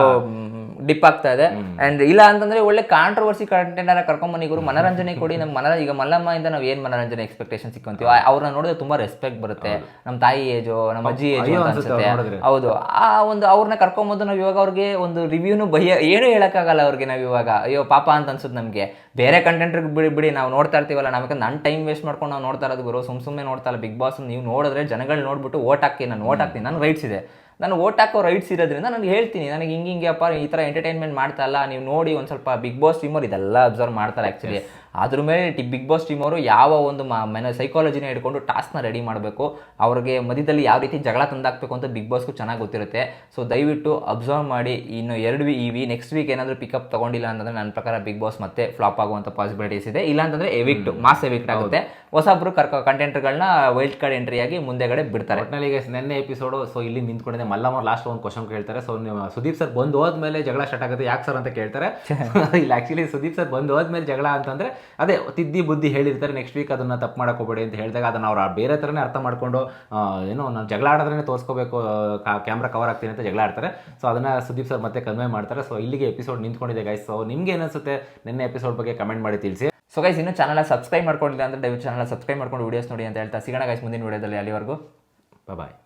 ಡಿಪ್ ಆಗ್ತಾ ಇದೆ. ಅಂಡ್ ಇಲ್ಲ ಅಂತಂದ್ರೆ ಒಳ್ಳೆ ಕಾಂಟ್ರವರ್ಸಿ ಕಂಟೆಂಟ್ ಕರ್ಕೊಂಡ್ ಬನ್ನಿ ಗುರು. ಮನರಂಜನೆ ಕೊಡಿ. ನಮ್ಮ ಮನ ಈಗ ಮಲ್ಲಮ್ಮ ಇಂದ ನಾವು ಏನ್ ಮನರಂಜನೆ ಎಕ್ಸ್ಪೆಕ್ಟೇಷನ್ ಸಿಕ್ಕಂತೀವಿ ಅವ್ರನ್ನ ನೋಡಿದ್ರೆ ತುಂಬಾ ರೆಸ್ಪೆಕ್ಟ್ ಬರುತ್ತೆ. ನಮ್ಮ ತಾಯಿ ಏಜು ನಮ್ಮ ಅಜ್ಜಿ ಏಜು ಅಂತ ಅನ್ಸುತ್ತೆ. ಹೌದು. ಆ ಒಂದು ಅವ್ರನ್ನ ಕರ್ಕೊಂಬಂದು ನಾವು ಇವಾಗ ಅವ್ರಿಗೆ ಒಂದು ರಿವ್ಯೂನು ಬಯ್ಯ ಏನು ಹೇಳಕ್ಕಾಗಲ್ಲ ಅವ್ರಿಗೆ ನಾವು ಇವಾಗ. ಅಯ್ಯೋ ಪಾಪ ಅಂತ ಅನ್ಸುತ್ತೆ ನಮಗೆ. ಬೇರೆ ಕಂಟೆಂಟ್ ಬಿಡಿ ಬಿಡಿ. ನಾವು ನೋಡ್ತಾ ಇರ್ತೀವಲ್ಲ ನಮಗೆ ನನ್ನ ಟೈಮ್ ವೇಸ್ಟ್ ಮಾಡ್ಕೊಂಡು ನಾವು ನೋಡ್ತಾ ಇರೋದು ಗುರು. ಸುಮ್ ಸುಮ್ಮನೆ ನೋಡ್ತಾ ಇಲ್ಲ. ಬಿಗ್ ಬಾಸ್ ನೀವು ನೋಡಿದ್ರೆ ಜನಗಳು ನೋಡ್ಬಿಟ್ಟು ಓಟ್ ಹಾಕಿ ನಾನು ಓಟ್ ಹಾಕ್ತೀನಿ. ನಾನು ರೈಟ್ಸ್ ಇದೆ. ನಾನು ಓಟ್ ಹಾಕೋ ರೈಟ್ಸ್ ಇರೋದ್ರಿಂದ ನಾನು ಹೇಳ್ತೀನಿ. ನನಗೆ ಹಿಂಗೆ ಹಿಂಗೆ ಅಪ್ಪ ಈ ಥರ ಎಂಟರ್ಟೈನ್ಮೆಂಟ್ ಮಾಡ್ತಾ ಇಲ್ಲ. ನೀವು ನೋಡಿ ಒಂದು ಸ್ವಲ್ಪ ಬಿಗ್ ಬಾಸ್ ಟೀಮವ್ರು ಇದೆಲ್ಲ ಅಬ್ಸರ್ವ್ ಮಾಡ್ತಾರೆ ಆ್ಯಕ್ಚುಲಿ ಅದ್ರ ಮೇಲೆ ಟಿ ಬಿಗ್ ಬಾಸ್ ಟೀಮ್ ಅವರು ಯಾವ ಒಂದು ಮೆನ ಸೈಕಾಲಜಿನ ಹಿಡ್ಕೊಂಡು ಟಾಸ್ಕ್ನ ರೆಡಿ ಮಾಡಬೇಕು ಅವ್ರಿಗೆ ಮಧ್ಯದಲ್ಲಿ ಯಾವ ರೀತಿ ಜಗಳ ತಂದಾಕಬೇಕು ಅಂತ ಬಿಗ್ ಬಾಸ್ಗೂ ಚೆನ್ನಾಗಿ ಗೊತ್ತಿರುತ್ತೆ. ಸೊ ದಯವಿಟ್ಟು ಅಬ್ಸರ್ವ್ ಮಾಡಿ ಇನ್ನು ಎರಡು ವಿ ಈ ವಿ ನೆಕ್ಸ್ಟ್ ವೀಕ್ ಏನಾದರೂ ಪಿಕಪ್ ತಗೊಂಡಿಲ್ಲ ಅಂತಂದ್ರೆ ನನ್ನ ಪ್ರಕಾರ ಬಿಗ್ ಬಾಸ್ ಮತ್ತೆ ಫ್ಲಾಪ್ ಆಗುವಂಥ ಪಾಸಿಬಿಲಿಟೀಸ್ ಇದೆ. ಇಲ್ಲ ಅಂತಂದ್ರೆ ಎವಿಕ್ಟ್ ಮಾಸ್ ಎವಿಕ್ಟ್ ಆಗುತ್ತೆ. ಹೊಸಬ್ರು ಕರ್ಕ ಕಂಟೆಂಟ್ಗಳನ್ನ ವೈಲ್ಡ್ ಕಾರ್ಡ್ ಎಂಟ್ರಿ ಆಗಿ ಮುಂದೆಗಡೆ ಬಿಡ್ತಾರೆ. ಈಗ ನೆನ್ನೆ ಎಪಿಸೋಡು ಸೊ ಇಲ್ಲಿ ನಿಂತ್ಕೊಂಡಿದೆ ಮಲ್ಲಮ್ಮ ಲಾಸ್ಟ್ ಒಂದು ಕ್ವಶನ್ ಕೇಳ್ತಾರೆ. ಸೊ ಸುದೀಪ್ ಸರ್ ಬಂದು ಹೋದ್ಮೇಲೆ ಜಗಳ ಸ್ಟಾರ್ಟ್ ಆಗುತ್ತೆ. ಯಾಕೆ ಸರ್ ಅಂತ ಕೇಳ್ತಾರೆ? ಇಲ್ಲಿ ಆಕ್ಚುಲಿ ಸುದೀಪ್ ಸರ್ ಬಂದು ಹೋದ್ಮೇಲೆ ಜಗಳ ಅಂತಂದ್ರೆ ಅದೇ, ತಿದ್ದಿ ಬುದ್ಧಿ ಹೇಳಿರ್ತಾರೆ ನೆಕ್ಸ್ಟ್ ವೀಕ್ ಅದನ್ನು ತಪ್ಪು ಮಾಡ್ಕೋಬೇಡಿ ಹೋಗ್ಬೇಡಿ ಅಂತ ಹೇಳಿದಾಗ ಅದನ್ನು ಅವ್ರು ಬೇರೆ ಥರನೇ ಅರ್ಥ ಮಾಡ್ಕೊಂಡು ಏನೋ ನಾನು ಜಗಳ ಆಡೋದ್ರೇ ತೋರಿಸ್ಕೋಬೇಕು ಕ್ಯಾಮ್ರಾ ಕವರ್ ಆಗ್ತೀನಿ ಅಂತ ಜಗಳ ಆಡ್ತಾರೆ. ಸೊ ಅದನ್ನು ಸುದೀಪ್ ಸರ್ ಮತ್ತೆ ಕನ್ವೆ ಮಾಡ್ತಾರೆ. ಸೊ ಇಲ್ಲಿಗೆ ಎಪಿಸೋಡ್ ನಿಂತ್ಕೊಂಡಿದೆ ಗೈಸ್ ಸೊ ನಿಮ್ಗೆ ಏನಿಸುತ್ತೆ, ನಿನ್ನೆ ಎಪಿಸೋಡ್ ಬಗ್ಗೆ ಕಮೆಂಟ್ ಮಾಡಿ ತಿಳಿಸಿ. ಸೊ ಗೈಸ್ ಇನ್ನೂ ಚಾನಲ್ ಸಬ್ಸ್ಕ್ರೈಬ್ ಮಾಡ್ಕೊಂಡಿಲ್ಲ ಅಂದರೆ ದಯವಿಟ್ಟು ಚಾನಲ್ ಸಬ್ಸ್ಕ್ರೈಬ್ ಮಾಡ್ಕೊಂಡು ವೀಡಿಯೋಸ್ ನೋಡಿ ಅಂತ ಹೇಳ್ತಾ, ಸಿಗೋಣ ಗೈಸ್ ಮುಂದಿನ ವೀಡಿಯೋದಲ್ಲಿ ಅಲ್ಲಿವರೆಗೂ. ಬಾಯ್